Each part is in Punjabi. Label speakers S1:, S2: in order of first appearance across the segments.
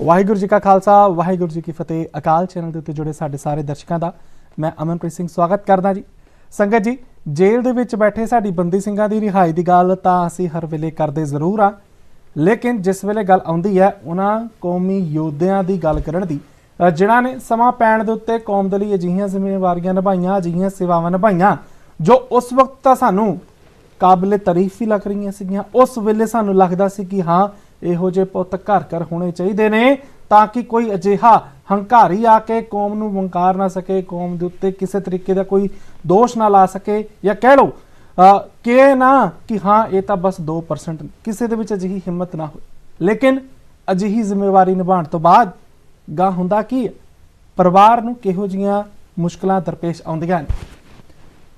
S1: ਵਾਹਿਗੁਰੂ ਜੀ ਕਾ ਖਾਲਸਾ ਵਾਹਿਗੁਰੂ ਜੀ ਕੀ ਫਤਿਹ। ਅਕਾਲ ਚੈਨਲ ਦੇ ਉੱਤੇ ਜੁੜੇ ਸਾਡੇ ਸਾਰੇ ਦਰਸ਼ਕਾਂ ਦਾ ਮੈਂ ਅਮਨਪ੍ਰੀਤ ਸਿੰਘ ਸਵਾਗਤ ਕਰਦਾ ਜੀ। ਸੰਗਤ ਜੀ ਜੇਲ੍ਹ ਦੇ ਵਿੱਚ ਬੈਠੇ ਸਾਡੀ ਬੰਦੀ ਸਿੰਘਾਂ ਦੀ ਰਿਹਾਈ ਦੀ ਗੱਲ ਤਾਂ ਅਸੀਂ ਹਰ ਵੇਲੇ ਕਰਦੇ ਜ਼ਰੂਰ ਆ ਲੇਕਿਨ ਜਿਸ ਵੇਲੇ ਗੱਲ ਆਉਂਦੀ ਹੈ ਉਹਨਾਂ ਕੌਮੀ ਯੋਧਿਆਂ ਦੀ ਗੱਲ ਕਰਨ ਦੀ ਅ, ਜਿਨ੍ਹਾਂ ਨੇ ਸਮਾਂ ਪੈਣ ਦੇ ਉੱਤੇ ਕੌਮ ਦੇ ਲਈ ਅਜਿਹੀਆਂ ਜ਼ਿੰਮੇਵਾਰੀਆਂ ਨਿਭਾਈਆਂ ਅਜਿਹੀਆਂ ਸੇਵਾਵਾਂ ਨਿਭਾਈਆਂ ਜੋ ਉਸ ਵਕਤ ਤਾਂ ਸਾਨੂੰ ਕਾਬਲੇ ਤਾਰੀਫ ਹੀ ਲੱਗ ਰਹੀਆਂ ਸੀਗੀਆਂ ਉਸ ਵੇਲੇ ਸਾਨੂੰ ਲੱਗਦਾ ਸੀ ਕਿ ਹਾਂ ਇਹੋ ਜਿਹੇ ਪੁੱਤ ਘਰ ਘਰ ਹੋਣੇ ਚਾਹੀਦੇ ਨੇ ਤਾਂ ਕਿ ਕੋਈ ਅਜਿਹਾ ਹੰਕਾਰੀ ਆ ਕੇ ਕੌਮ ਨੂੰ ਵੰਕਾਰ ਨਾ ਸਕੇ, ਕੌਮ ਦੇ ਉੱਤੇ ਕਿਸੇ ਤਰੀਕੇ ਦਾ ਕੋਈ ਦੋਸ਼ ਨਾ ਲਾ ਸਕੇ ਜਾਂ ਕਹਿ ਲਓ ਕਿ ਨਾ ਕਿ ਹਾਂ, ਇਹ ਤਾਂ ਬਸ 2% ਕਿਸੇ ਦੇ ਵਿੱਚ ਅਜਿਹੀ ਹਿੰਮਤ ਨਾ ਹੋਵੇ। ਲੇਕਿਨ ਅਜਿਹੀ ਜ਼ਿੰਮੇਵਾਰੀ ਨਿਭਾਉਣ ਤੋਂ ਬਾਅਦ ਗਾ ਹੁੰਦਾ ਕੀ ਪਰਿਵਾਰ ਨੂੰ ਕਿਹੋ ਜੀਆਂ ਮੁਸ਼ਕਲਾਂ ਦਰਪੇਸ਼ ਆਉਂਦੀਆਂ ਨੇ?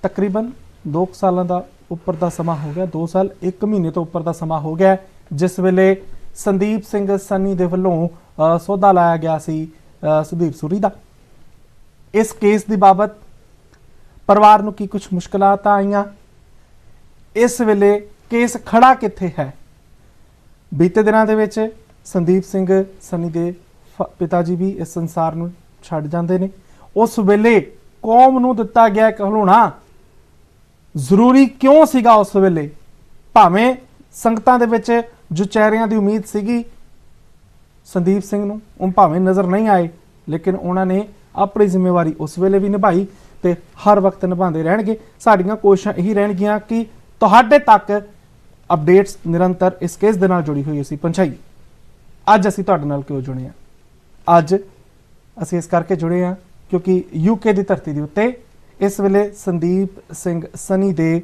S1: ਤਕਰੀਬਨ 2 ਸਾਲਾਂ ਦਾ ਉੱਪਰ ਦਾ ਸਮਾਂ ਹੋ ਗਿਆ 2 ਸਾਲ 1 ਮਹੀਨੇ ਤੋਂ ਉੱਪਰ ਦਾ ਸਮਾਂ ਹੋ ਗਿਆ। ਜਿਸ ਵੇਲੇ ਸੰਦੀਪ ਸਿੰਘ ਸੰਨੀ ਦੇ ਵੱਲੋਂ ਅ, ਸੌਦਾ ਲਾਇਆ ਗਿਆ ਸੀ ਅ, ਸੁਦੀਪ ਸੂਰੀ ਦਾ। ਇਸ ਕੇਸ ਦੀ ਬਾਬਤ ਪਰਿਵਾਰ ਨੂੰ ਕੀ ਕੁਝ ਮੁਸ਼ਕਲਾਂ ਆਈਆਂ? ਇਸ ਵੇਲੇ ਕੇਸ ਖੜਾ ਕਿੱਥੇ ਹੈ? ਬੀਤੇ ਦਿਨਾਂ ਦੇ ਵਿੱਚ ਸੰਦੀਪ ਸਿੰਘ ਸੰਨੀ ਦੇ ਫ- ਪਿਤਾ ਜੀ ਵੀ ਇਸ ਸੰਸਾਰ ਨੂੰ ਛੱਡ ਜਾਂਦੇ ਨੇ। ਉਸ ਵੇਲੇ ਕੌਮ ਨੂੰ ਦਿੱਤਾ ਗਿਆ ਕਹਿਲਾਉਣਾ ਜ਼ਰੂਰੀ ਕਿਉਂ ਸੀਗਾ ਉਸ ਵੇਲੇ? ਭਾਵੇਂ ਸੰਗਤਾਂ ਦੇ ਵਿੱਚ ਜੋ ਚਿਹਰਿਆਂ ਦੀ ਉਮੀਦ ਸੀਗੀ ਸੰਦੀਪ ਸਿੰਘ ਨੂੰ, ਉਹ ਭਾਵੇਂ ਨਜ਼ਰ ਨਹੀਂ ਆਏ, ਲੇਕਿਨ ਉਹਨਾਂ ਨੇ ਆਪਣੀ ਜ਼ਿੰਮੇਵਾਰੀ ਉਸ ਵੇਲੇ ਵੀ ਨਿਭਾਈ ਤੇ ਹਰ ਵਕਤ ਨਿਭਾਉਂਦੇ ਰਹਿਣਗੇ। ਸਾਡੀਆਂ ਕੋਸ਼ਿਸ਼ਾਂ ਇਹੀ ਰਹਿਣਗੀਆਂ ਕਿ ਤੁਹਾਡੇ ਤੱਕ ਅਪਡੇਟਸ ਨਿਰੰਤਰ ਇਸ ਕੇਸ ਦੇ ਨਾਲ ਜੁੜੀ ਹੋਈ ਅਸੀਂ ਪਹੁੰਚਾਈ ਅੱਜ ਅਸੀਂ ਤੁਹਾਡੇ ਨਾਲ ਕਿਉਂ ਜੁੜੇ ਹਾਂ? ਅੱਜ ਅਸੀਂ ਇਸ ਕਰਕੇ ਜੁੜੇ ਹਾਂ ਕਿਉਂਕਿ ਯੂਕੇ ਦੀ ਧਰਤੀ ਦੇ ਉੱਤੇ ਇਸ ਵੇਲੇ ਸੰਦੀਪ ਸਿੰਘ ਸਨੀ ਦੇ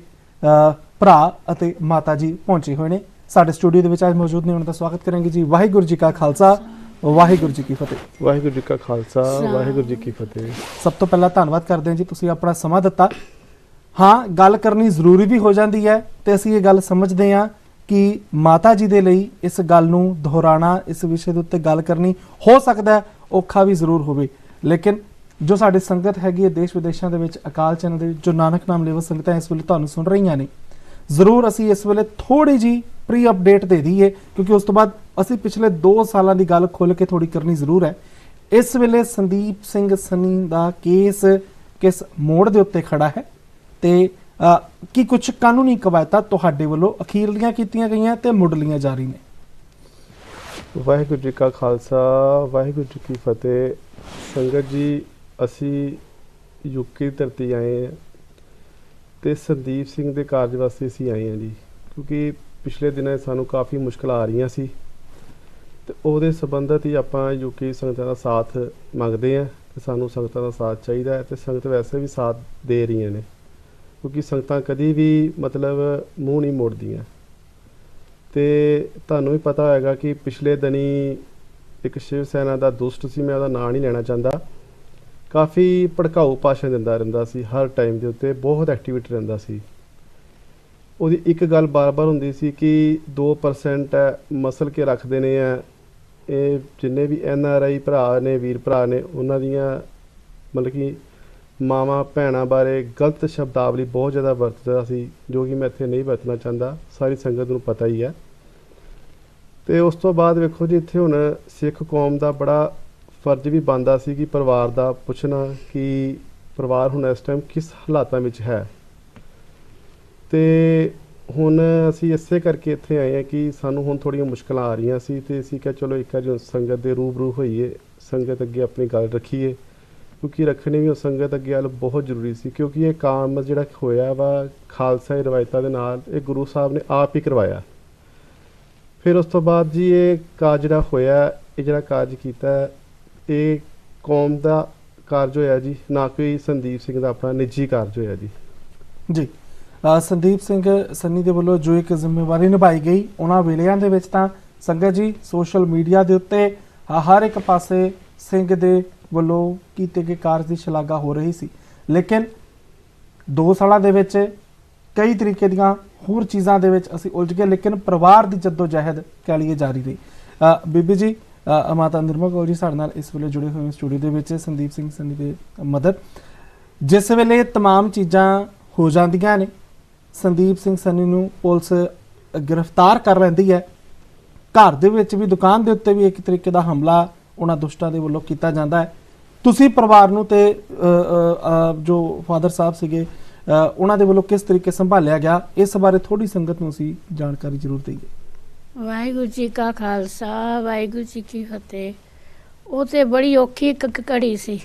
S1: ਭਰਾ ਅਤੇ ਮਾਤਾ ਜੀ ਪਹੁੰਚੇ ਹੋਏ ਨੇ। ਸਾਡੇ ਸਟੂਡੀਓ ਦੇ ਵਿੱਚ ਅੱਜ ਮੌਜੂਦ ਨੇ ਉਹਨਾਂ ਦਾ ਸਵਾਗਤ ਕਰਾਂਗੇ ਜੀ। ਵਾਹਿਗੁਰੂ ਜੀ ਕਾ ਖਾਲਸਾ ਵਾਹਿਗੁਰੂ ਜੀ ਕੀ ਫਤਿਹ।
S2: ਵਾਹਿਗੁਰੂ ਜੀ ਕਾ ਖਾਲਸਾ ਵਾਹਿਗੁਰੂ ਜੀ ਕੀ ਫਤਿਹ।
S1: ਸਭ ਤੋਂ ਪਹਿਲਾਂ ਧੰਨਵਾਦ ਕਰਦੇ ਹਾਂ ਜੀ ਤੁਸੀਂ ਆਪਣਾ ਸਮਾਂ ਦਿੱਤਾ। ਹਾਂ ਗੱਲ ਕਰਨੀ ਜ਼ਰੂਰੀ ਵੀ ਹੋ ਜਾਂਦੀ ਹੈ ਤੇ ਅਸੀਂ ਇਹ ਗੱਲ ਸਮਝਦੇ ਹਾਂ ਕਿ ਮਾਤਾ ਜੀ ਦੇ ਲਈ ਇਸ ਗੱਲ ਨੂੰ ਦੁਹਰਾਣਾ ਇਸ ਵਿਸ਼ੇ ਦੇ ਉੱਤੇ ਗੱਲ ਕਰਨੀ ਹੋ ਸਕਦਾ ਹੈ ਔਖਾ ਵੀ ਜ਼ਰੂਰ ਹੋਵੇ। ਲੇਕਿਨ ਜੋ ਸਾਡੀ ਸੰਗਤ ਹੈਗੀ ਹੈ ਦੇਸ਼ ਵਿਦੇਸ਼ਾਂ ਦੇ ਵਿੱਚ ਅਕਾਲ ਚੈਨਲ ਦੇ ਜੋ ਨਾਨਕ ਨਾਮ ਲੇਵਾ ਸੰਗਤਾਂ ਇਸ ਵੇਲੇ ਤੁਹਾਨੂੰ ਸੁਣ ਰਹੀਆਂ ਨੇ ਜ਼ਰੂਰ ਅਸੀਂ ਇਸ ਵੇਲੇ ਥੋੜੀ ਜੀ ਪ੍ਰੀ ਅਪਡੇਟ ਦੇ ਦਈਏ, ਕਿਉਂਕਿ ਉਸ ਤੋਂ ਬਾਅਦ ਅਸੀਂ ਪਿਛਲੇ 2 ਸਾਲਾਂ ਦੀ ਗੱਲ ਖੁੱਲ ਕੇ ਥੋੜੀ ਕਰਨੀ ਜ਼ਰੂਰ ਹੈ। ਇਸ ਵੇਲੇ ਸੰਦੀਪ ਸਿੰਘ ਸਨੀ ਦਾ ਕੇਸ ਕਿਸ ਮੋੜ ਦੇ ਉੱਤੇ ਖੜਾ ਹੈ ਤੇ ਕੀ ਕੁਝ ਕਾਨੂੰਨੀ ਕਵਾਇਤਾਂ ਤੁਹਾਡੇ ਵੱਲੋਂ ਅਖੀਰਲੀਆਂ ਕੀਤੀਆਂ ਗਈਆਂ ਤੇ ਮੁੱਢਲੀਆਂ ਜਾਰੀ ਨੇ?
S2: ਵਾਹਿਗੁਰੂ ਜੀ ਕਾ ਖਾਲਸਾ, ਵਾਹਿਗੁਰੂ ਜੀ ਕੀ ਫਤਿਹ। ਸੰਗਤ ਜੀ, ਅਸੀਂ ਯੂਕੇ ਧਰਤੀ ਆਏ ਹਾਂ ਤੇ ਸੰਦੀਪ ਸਿੰਘ ਦੇ ਕਾਰਜ ਵਾਸਤੇ ਅਸੀਂ ਆਏ ਹਾਂ ਜੀ, ਕਿਉਂਕਿ ਪਿਛਲੇ ਦਿਨਾਂ ਸਾਨੂੰ ਕਾਫੀ ਮੁਸ਼ਕਲਾਂ ਆ ਰਹੀਆਂ ਸੀ ਤੇ ਉਹਦੇ ਸੰਬੰਧਤ ਹੀ ਆਪਾਂ ਯੂਕੇ ਸੰਗਤਾਂ ਦਾ ਸਾਥ ਮੰਗਦੇ ਹਾਂ ਤੇ ਸਾਨੂੰ ਸੰਗਤਾਂ ਦਾ ਸਾਥ ਚਾਹੀਦਾ ਹੈ ਤੇ ਸੰਗਤ ਵੈਸੇ ਵੀ ਸਾਥ ਦੇ ਰਹੀਆਂ ਨੇ ਕਿਉਂਕਿ ਸੰਗਤਾਂ ਕਦੀ ਵੀ ਮਤਲਬ ਮੂੰਹ ਨਹੀਂ ਮੋੜਦੀਆਂ। ਤੇ ਤੁਹਾਨੂੰ ਵੀ ਪਤਾ ਹੋਏਗਾ ਕਿ ਪਿਛਲੇ ਦਿਨੀ ਇੱਕ ਸ਼ਿਵ ਸੈਨਾ ਦਾ ਦੁਸ਼ਟ ਸੀ, ਮੈਂ ਉਹਦਾ ਨਾਂ ਨਹੀਂ ਲੈਣਾ ਚਾਹੁੰਦਾ। ਕਾਫੀ ਭੜਕਾਊ ਭਾਸ਼ਣ ਦਿੰਦਾ ਰਹਿੰਦਾ ਸੀ, ਹਰ ਟਾਈਮ ਦੇ ਉੱਤੇ ਬਹੁਤ ਐਕਟੀਵਿਟੀ ਰਹਿੰਦਾ ਸੀ। ਉਹਦੀ ਇੱਕ ਗੱਲ ਬਾਰ-ਬਾਰ ਹੁੰਦੀ ਸੀ ਕਿ 2% ਹੈ, ਮਸਲ ਕੇ ਰੱਖਦੇ ਨੇ ਆ ਇਹ ਜਿੰਨੇ ਵੀ ਐਨ ਆਰ ਆਈ ਭਰਾ ਨੇ, ਵੀਰ ਭਰਾ ਨੇ, ਉਹਨਾਂ ਦੀਆਂ ਮਤਲਬ ਕਿ ਮਾਵਾਂ, ਭੈਣਾਂ ਬਾਰੇ ਗਲਤ ਸ਼ਬਦਾਵਲੀ ਬਹੁਤ ਜ਼ਿਆਦਾ ਵਰਤਦਾ ਸੀ, ਜੋ ਕਿ ਮੈਂ ਇੱਥੇ ਨਹੀਂ ਵਰਤਣਾ ਚਾਹੁੰਦਾ। ਸਾਰੀ ਸੰਗਤ ਨੂੰ ਪਤਾ ਹੀ ਹੈ। ਤੇ ਉਸ ਤੋਂ ਬਾਅਦ ਵੇਖੋ ਜੀ, ਇੱਥੇ ਹੁਣ ਸਿੱਖ ਕੌਮ ਦਾ ਬੜਾ ਫਰਜ਼ ਵੀ ਬਣਦਾ ਸੀ ਕਿ ਪਰਿਵਾਰ ਦਾ ਪੁੱਛਣਾ ਕਿ ਪਰਿਵਾਰ ਹੁਣ ਇਸ ਟਾਈਮ ਕਿਸ ਹਾਲਾਤਾਂ ਵਿੱਚ ਹੈ। ਤੇ ਹੁਣ ਅਸੀਂ ਇਸੇ ਕਰਕੇ ਇੱਥੇ ਆਏ ਹਾਂ ਕਿ ਸਾਨੂੰ ਹੁਣ ਥੋੜੀਆਂ ਮੁਸ਼ਕਲਾਂ ਆ ਰਹੀਆਂ ਸੀ ਤੇ ਅਸੀਂ ਕਿਹਾ ਚਲੋ ਇੱਕ ਵਾਰੀ ਸੰਗਤ ਦੇ ਰੂਬਰੂ ਹੋਈਏ, ਸੰਗਤ ਅੱਗੇ ਆਪਣੀ ਗੱਲ ਰੱਖੀਏ, ਕਿਉਂਕਿ ਰੱਖਣੀ ਵੀ ਉਹ ਸੰਗਤ ਅੱਗੇ ਵਾਲ ਬਹੁਤ ਜ਼ਰੂਰੀ ਸੀ, ਕਿਉਂਕਿ ਇਹ ਕੰਮ ਜਿਹੜਾ ਹੋਇਆ ਵਾ ਖਾਲਸਾ ਰਵਾਇਤਾਂ ਦੇ ਨਾਲ, ਇਹ ਗੁਰੂ ਸਾਹਿਬ ਨੇ ਆਪ ਹੀ ਕਰਵਾਇਆ। ਫਿਰ ਉਸ ਤੋਂ ਬਾਅਦ ਜੀ ਇਹ ਕਾਜ ਜਿਹੜਾ ਹੋਇਆ, ਇਹ ਜਿਹੜਾ ਕਾਜ ਕੀਤਾ, ਇਹ ਕੌਮ ਦਾ ਕਾਰਜ ਹੋਇਆ ਜੀ, ਨਾ ਕੋਈ ਸੰਦੀਪ ਸਿੰਘ ਦਾ ਆਪਣਾ ਨਿੱਜੀ ਕਾਰਜ ਹੋਇਆ ਜੀ।
S1: ਜੀ। ਸੰਦੀਪ ਸਿੰਘ ਸੰਨੀ ਦੇ ਵੱਲੋਂ ਜੋ ਇੱਕ ਜ਼ਿੰਮੇਵਾਰੀ ਨਿਭਾਈ ਗਈ ਉਹਨਾਂ ਵੇਲਿਆਂ ਦੇ ਵਿੱਚ ਤਾਂ ਸੰਗਤ ਜੀ ਸੋਸ਼ਲ ਮੀਡੀਆ ਦੇ ਉੱਤੇ ਹ- ਹਰ ਇੱਕ ਪਾਸੇ ਸਿੰਘ ਦੇ ਵੱਲੋਂ ਕੀਤੇ ਗਏ ਕਾਰਜ ਦੀ ਸ਼ਲਾਘਾ ਹੋ ਰਹੀ ਸੀ ਲੇਕਿਨ 2 ਸਾਲਾਂ ਦੇ ਵਿੱਚ ਕਈ ਤਰੀਕੇ ਦੀਆਂ ਹੋਰ ਚੀਜ਼ਾਂ ਦੇ ਵਿੱਚ ਅਸੀਂ ਉਲਝ ਗਏ ਲੇਕਿਨ ਪਰਿਵਾਰ ਦੀ ਜਹਿਦ ਕਹਿ ਲਈਏ ਜਾਰੀ ਰਹੀ ਅ, ਬੀਬੀ ਜੀ ਅ, ਮਾਤਾ ਨਿਰਮਲ ਕੌਰ ਜੀ ਸਾਡੇ ਨਾਲ ਇਸ ਵੇਲੇ ਜੁੜੇ ਹੋਏ ਸਟੂਡੀਓ ਦੇ ਵਿੱਚ ਸੰਦੀਪ ਸਿੰਘ ਸੰਨੀ ਦੇ ਮਦਰ ਜਿਸ ਵੇਲੇ तमाम ਚੀਜ਼ਾਂ ਹੋ ਜਾਂਦੀਆਂ ਨੇ ਸੰਦੀਪ ਸਿੰਘ ਸੰਨੀ ਨੂੰ ਪੁਲਿਸ ਗ੍ਰਿਫਤਾਰ ਕਰ ਲੈਂਦੀ ਹੈ। ਘਰ ਦੇ ਵਿੱਚ ਵੀ, ਦੁਕਾਨ ਦੇ ਉੱਤੇ ਵੀ ਇੱਕ ਤਰੀਕੇ ਦਾ ਹਮਲਾ ਉਹਨਾਂ ਦੁਸ਼ਟਾਂ ਦੇ ਵੱਲੋਂ ਕੀਤਾ ਜਾਂਦਾ ਹੈ। ਤੁਸੀਂ ਪਰਿਵਾਰ ਨੂੰ ਤੇ ਜੋ ਫਾਦਰ ਸਾਹਿਬ ਸੀਗੇ ਉਹਨਾਂ ਦੇ ਵੱਲੋਂ ਕਿਸ ਤਰੀਕੇ ਸੰਭਾਲਿਆ ਗਿਆ, ਇਸ ਬਾਰੇ ਥੋੜੀ ਸੰਗਤ ਨੂੰ ਅਸੀਂ ਜਾਣਕਾਰੀ ਜ਼ਰੂਰ ਦਈਏ।
S3: ਵਾਹਿਗੁਰੂ ਜੀ ਕਾ ਖਾਲਸਾ, ਵਾਹਿਗੁਰੂ ਜੀ ਕੀ ਫਤਿਹ। ਉਹ ਤੇ ਬੜੀ ਔਖੀ ਇੱਕ ਘੜੀ ਸੀ।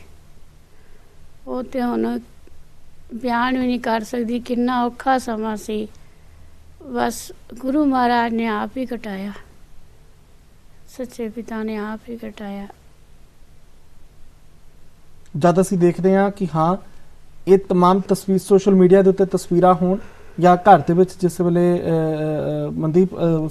S3: ਉਹ ਤੇ ਹੁਣ ਬਿਆਨ ਵੀ ਨਹੀਂ ਕਰ ਸਕਦੀ ਕਿੰਨਾ ਔਖਾ ਸਮਾਂ ਸੀ ਬਸ ਗੁਰੂ ਮਹਾਰਾਜ ਨੇ ਆਪ ਹੀ ਕਟਾਇਆ ਸੱਚੇ ਪਿਤਾ ਨੇ ਆਪ ਹੀ ਕਟਾਇਆ
S1: ਜਦ ਅਸੀਂ ਦੇਖਦੇ ਹਾਂ ਕਿ ਹਾਂ ਇਹ तमाम ਤਸਵੀਰ ਸੋਸ਼ਲ ਮੀਡੀਆ ਦੇ ਉੱਤੇ ਤਸਵੀਰਾਂ ਹੋਣ ਜਾਂ ਘਰ ਦੇ ਵਿੱਚ ਜਿਸ ਵੇਲੇ ਅ, ਅ, ਮਨਦੀਪ ਅ,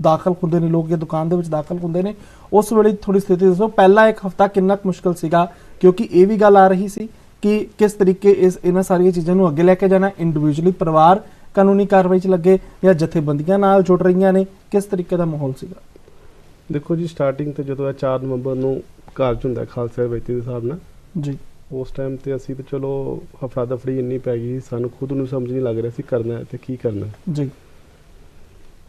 S1: ਦਾਖਲ ਹੁੰਦੇ ਨੇ ਲੋਕ ਜਾਂ ਦੁਕਾਨ ਦੇ ਵਿੱਚ ਦਾਖਲ ਹੁੰਦੇ ਨੇ ਉਸ ਵੇਲੇ ਥੋੜੀ ਸਥਿਤੀ ਦੱਸੋ ਪਹਿਲਾ ਇੱਕ ਹਫਤਾ ਕਿੰਨਾ ਕੁ ਮੁਸ਼ਕਲ ਸੀਗਾ ਕਿਉਂਕਿ ਇਹ ਵੀ ਗੱਲ ਆ ਰਹੀ ਸੀ ਕਿ ਕਿਸ ਤਰੀਕੇ ਇਸ ਇਹਨਾਂ ਸਾਰੀਆਂ ਚੀਜ਼ਾਂ ਨੂੰ ਅੱਗੇ ਲੈ ਕੇ ਜਾਣਾ ਇੰਡੀਵਿਜੂਅਲੀ ਪਰਿਵਾਰ ਕਾਨੂੰਨੀ ਕਾਰਵਾਈ 'ਚ ਲੱਗੇ ਜਾਂ ਜਥੇਬੰਦੀਆਂ ਨਾਲ ਜੁੜ ਰਹੀਆਂ ਨੇ ਕਿਸ ਤਰੀਕੇ ਦਾ ਮਾਹੌਲ ਸੀਗਾ?
S2: ਦੇਖੋ ਜੀ ਸਟਾਰਟਿੰਗ ਤੇ ਜਦੋਂ ਇਹ 4 ਨਵੰਬਰ ਨੂੰ ਕਾਰਜ ਹੁੰਦਾ ਖਾਲਸਾ ਬੈਤੀ ਦੇ ਹਿਸਾਬ ਨਾਲ।
S1: ਜੀ।
S2: ਉਸ ਟਾਈਮ ਤੇ ਅਸੀਂ ਤੇ ਚਲੋ ਹਫੜਾ ਦਫੜੀ ਇੰਨੀ ਪੈ ਗਈ ਸਾਨੂੰ ਖੁਦ ਨੂੰ ਸਮਝ ਨਹੀਂ ਲੱਗ ਰਿਹਾ ਸੀ ਕਰਨਾ ਤੇ ਕੀ ਕਰਨਾ।
S1: ਜੀ।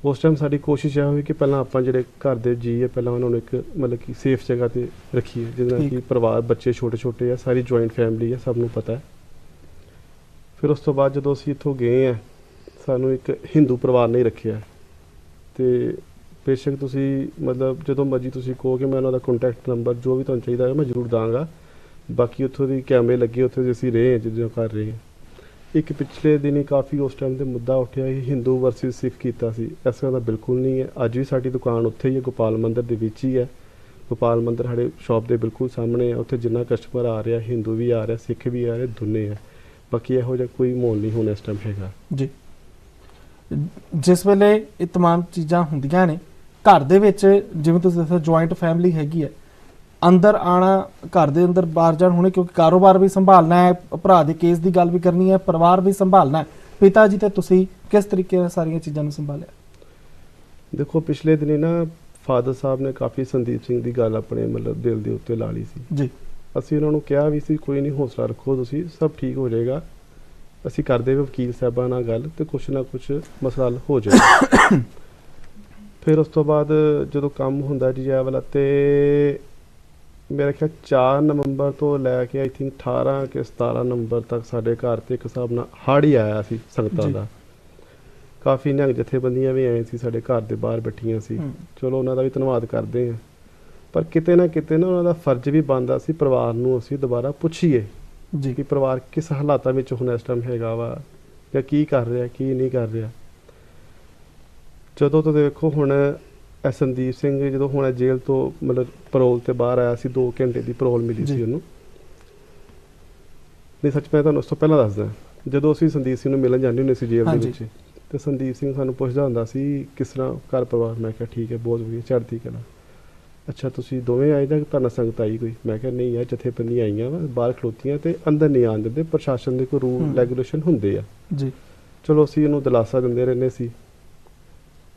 S2: ਉਸ ਟਾਈਮ ਸਾਡੀ ਕੋਸ਼ਿਸ਼ ਇਹ ਹੋਈ ਕਿ ਪਹਿਲਾਂ ਆਪਾਂ ਜਿਹੜੇ ਘਰ ਦੇ ਜੀ ਹੈ ਪਹਿਲਾਂ ਉਹਨਾਂ ਨੂੰ ਇੱਕ ਮਤਲਬ ਕਿ ਸੇਫ ਜਗ੍ਹਾ ਤੇ ਰੱਖੀਏ ਜਿਹਦੇ ਨਾਲ। ਕਿ ਪਰਿਵਾਰ ਬੱਚੇ ਛੋਟੇ ਛੋਟੇ ਆ ਸਾਰੀ ਜੁਆਇੰਟ ਫੈਮਿਲੀ ਹੈ ਸਭ ਨੂੰ ਪਤਾ। ਹੈ ਫਿਰ ਉਸ ਤੋਂ ਬਾਅਦ ਜਦੋਂ ਅਸੀਂ ਇੱਥੋਂ ਗਏ ਆ ਸਾਨੂੰ ਇੱਕ ਹਿੰਦੂ ਪਰਿਵਾਰ ਨੇ ਰੱਖਿਆ। ਤੇ ਬੇਸ਼ੱਕ ਤੁਸੀਂ ਮਤਲਬ ਜਦੋਂ ਮਰਜ਼ੀ ਤੁਸੀਂ ਕਹੋ ਕਿ ਮੈਂ ਉਹਨਾਂ ਦਾ ਕੰਟੈਕਟ ਨੰਬਰ ਜੋ ਵੀ ਤੁਹਾਨੂੰ ਚਾਹੀਦਾ ਹੈ ਮੈਂ ਜ਼ਰੂਰ ਦਾਂਗਾ। ਬਾਕੀ ਉੱਥੋਂ ਦੀ ਕੈਮਰੇ ਲੱਗੇ ਉੱਥੇ ਅਸੀਂ ਰਹੇ ਹਾਂ ਜਿੱਦੋਂ ਕਰ ਰਹੇ ਹਾਂ। ਇੱਕ ਪਿਛਲੇ ਦਿਨੀ ਕਾਫੀ ਉਸ ਟਾਈਮ ਤੇ ਮੁੱਦਾ ਉੱਠਿਆ ਸੀ ਹਿੰਦੂ ਵਰਸਸ ਸਿੱਖ ਕੀਤਾ ਸੀ ਇਸ ਤਰ੍ਹਾਂ ਦਾ ਬਿਲਕੁਲ ਨਹੀਂ ਹੈ ਅੱਜ ਵੀ ਸਾਡੀ ਦੁਕਾਨ ਉੱਥੇ ਹੀ ਹੈ ਗੋਪਾਲ ਮੰਦਿਰ ਦੇ ਵਿੱਚ ਹੀ ਹੈ ਗੋਪਾਲ ਮੰਦਿਰ ਸਾਡੇ ਸ਼ਾਪ ਦੇ ਬਿਲਕੁਲ ਸਾਹਮਣੇ ਹੈ ਉੱਥੇ ਜਿੰਨਾ ਕਸਟਮਰ ਆ ਰਿਹਾ ਹਿੰਦੂ ਵੀ ਆ ਰਿਹਾ ਸਿੱਖ ਵੀ ਆ ਰਿਹਾ ਦੋਨੇ ਹੈ ਬਾਕੀ ਇਹੋ ਜਿਹਾ ਕੋਈ ਮਾਹੌਲ ਨਹੀਂ ਹੁਣ ਇਸ ਟਾਈਮ ਹੈਗਾ
S1: ਜੀ ਜਿਸ ਵੇਲੇ ਇਹ तमाम ਚੀਜ਼ਾਂ ਹੁੰਦੀਆਂ ਨੇ ਘਰ ਦੇ ਵਿੱਚ ਜਿਵੇਂ ਤੁਸੀਂ ਦੱਸਿਆ ਜੁਆਇੰਟ ਫੈਮਿਲੀ ਹੈਗੀ ਹੈ ਅੰਦਰ ਆਣਾ ਘਰ ਦੇ ਅੰਦਰ ਬਾਹਰ ਜਾਣ ਹੋਣੇ ਕਿਉਂਕਿ ਕਾਰੋਬਾਰ ਵੀ ਸੰਭਾਲਣਾ ਹੈ ਭਰਾ ਦੇ ਕੇਸ ਦੀ ਗੱਲ ਵੀ ਕਰਨੀ ਹੈ ਪਰਿਵਾਰ ਵੀ ਸੰਭਾਲਣਾ ਹੈ। ਪਿਤਾ ਜੀ ਤੇ ਤੁਸੀਂ ਕਿਸ ਤਰੀਕੇ ਨਾਲ ਸਾਰੀਆਂ ਚੀਜ਼ਾਂ ਨੂੰ ਸੰਭਾਲਿਆ?
S2: ਦੇਖੋ ਪਿਛਲੇ ਦਿਨੀ ਨਾ ਫਾਦਰ ਸਾਹਿਬ ਨੇ ਕਾਫੀ ਸੰਦੀਪ ਸਿੰਘ ਦੀ ਗੱਲ ਆਪਣੇ ਮਤਲਬ ਦਿਲ ਦੇ ਉੱਤੇ ਲਾ ਲਈ ਸੀ।
S1: ਜੀ।
S2: ਅਸੀਂ ਉਹਨਾਂ ਨੂੰ ਕਿਹਾ ਵੀ ਸੀ ਕੋਈ ਨਹੀਂ ਹੌਸਲਾ ਰੱਖੋ ਤੁਸੀਂ ਸਭ ਠੀਕ ਹੋ ਜਾਏਗਾ। ਅਸੀਂ ਕਰਦੇ ਵੀ ਵਕੀਲ ਸਾਹਿਬਾਂ ਨਾਲ ਗੱਲ ਤੇ ਕੁਛ ਨਾ ਕੁਛ ਮਸਲਾ ਹੱਲ ਹੋ ਜਾਏਗਾ। ਫਿਰ ਉਸ ਤੋਂ ਬਾਅਦ ਜਦੋਂ ਕੰਮ ਹੁੰਦਾ ਜੀ ਇਹ ਵਾਲਾ ਤੇ ਮੇਰੇ ਖਿਆਲ 4 ਨਵੰਬਰ ਤੋਂ ਲੈ ਕੇ ਆਈ ਥਿੰਕ 18 ਕਿ 17 ਨਵੰਬਰ ਤੱਕ ਸਾਡੇ ਘਰ ਤੇ ਇੱਕ ਹਿਸਾਬ ਨਾਲ ਹੜ੍ਹ ਹੀ ਆਇਆ ਸੀ ਸੰਗਤਾਂ। ਦਾ। ਕਾਫੀ ਨਿਹੰਗ ਜਥੇਬੰਦੀਆਂ ਵੀ ਆਏ ਸੀ ਸਾਡੇ ਘਰ ਦੇ ਬਾਹਰ ਬੈਠੀਆਂ ਸੀ। ਚਲੋ ਉਹਨਾਂ ਦਾ ਵੀ ਧੰਨਵਾਦ ਕਰਦੇ ਹਾਂ। ਪਰ ਕਿਤੇ ਨਾ ਕਿਤੇ ਨਾ ਉਹਨਾਂ ਦਾ ਫਰਜ਼ ਵੀ ਬਣਦਾ ਸੀ ਪਰਿਵਾਰ ਨੂੰ ਅਸੀਂ ਦੁਬਾਰਾ ਪੁੱਛੀਏ
S1: ਜੀ।
S2: ਕਿ ਪਰਿਵਾਰ ਕਿਸ ਹਾਲਾਤਾਂ ਵਿੱਚ ਹੁਣ ਇਸ ਟਾਈਮ ਹੈਗਾ ਵਾ ਜਾਂ ਕੀ ਕਰ ਰਿਹਾ ਕੀ ਨਹੀਂ ਕਰ ਰਿਹਾ। ਜਦੋਂ ਤੋਂ ਦੇਖੋ ਹੁਣ ਸੰਦੀਪ ਸਿੰਘ ਜਦੋਂ ਹੁਣ ਜੇਲ੍ਹ ਤੋਂ ਮਤਲਬ ਪਰੋਲ ਤੇ ਬਾਹਰ ਆਇਆ ਸੀ 2 ਘੰਟੇ ਦੀ ਪਰੋਲ ਮਿਲੀ। ਸੀ ਉਹਨੂੰ। ਨਹੀਂ ਸੱਚ ਮੈਂ ਤੁਹਾਨੂੰ ਉਸ ਤੋਂ ਪਹਿਲਾਂ ਦੱਸਦਾ ਜਦੋਂ ਅਸੀਂ ਸੰਦੀਪ ਸਿੰਘ ਨੂੰ ਮਿਲਣ ਜਾਂਦੇ ਹੁੰਦੇ ਸੀ ਜੇਲ੍ਹ ਦੇ। ਵਿੱਚ ਤੇ ਸੰਦੀਪ ਸਿੰਘ ਸਾਨੂੰ ਪੁੱਛਦਾ ਹੁੰਦਾ ਸੀ ਕਿਸ ਤਰ੍ਹਾਂ ਘਰ ਪਰਿਵਾਰ? ਮੈਂ ਕਿਹਾ ਠੀਕ ਹੈ ਬਹੁਤ ਵਧੀਆ ਚੜ੍ਹਦੀ ਕਲਾ। ਅੱਛਾ ਤੁਸੀਂ ਦੋਵੇਂ ਆਏ ਜਾਂ ਤੁਹਾਡਾ ਸੰਗਤ ਆਈ ਕੋਈ? ਮੈਂ ਕਿਹਾ ਨਹੀਂ ਯਾਰ ਜਥੇਬੰਦੀਆਂ ਆਈਆਂ ਵਾ ਬਾਹਰ ਖਲੋਤੀਆਂ ਤੇ ਅੰਦਰ ਨਹੀਂ ਆਉਣ ਦਿੰਦੇ ਪ੍ਰਸ਼ਾਸਨ ਦੇ ਕੋਈ ਰੂਲ। ਰੈਗੂਲੇਸ਼ਨ ਹੁੰਦੇ ਆ।
S1: ਜੀ।
S2: ਚਲੋ ਅਸੀਂ ਉਹਨੂੰ ਦਿਲਾਸਾ ਦਿੰਦੇ ਰਹਿੰਦੇ ਸੀ।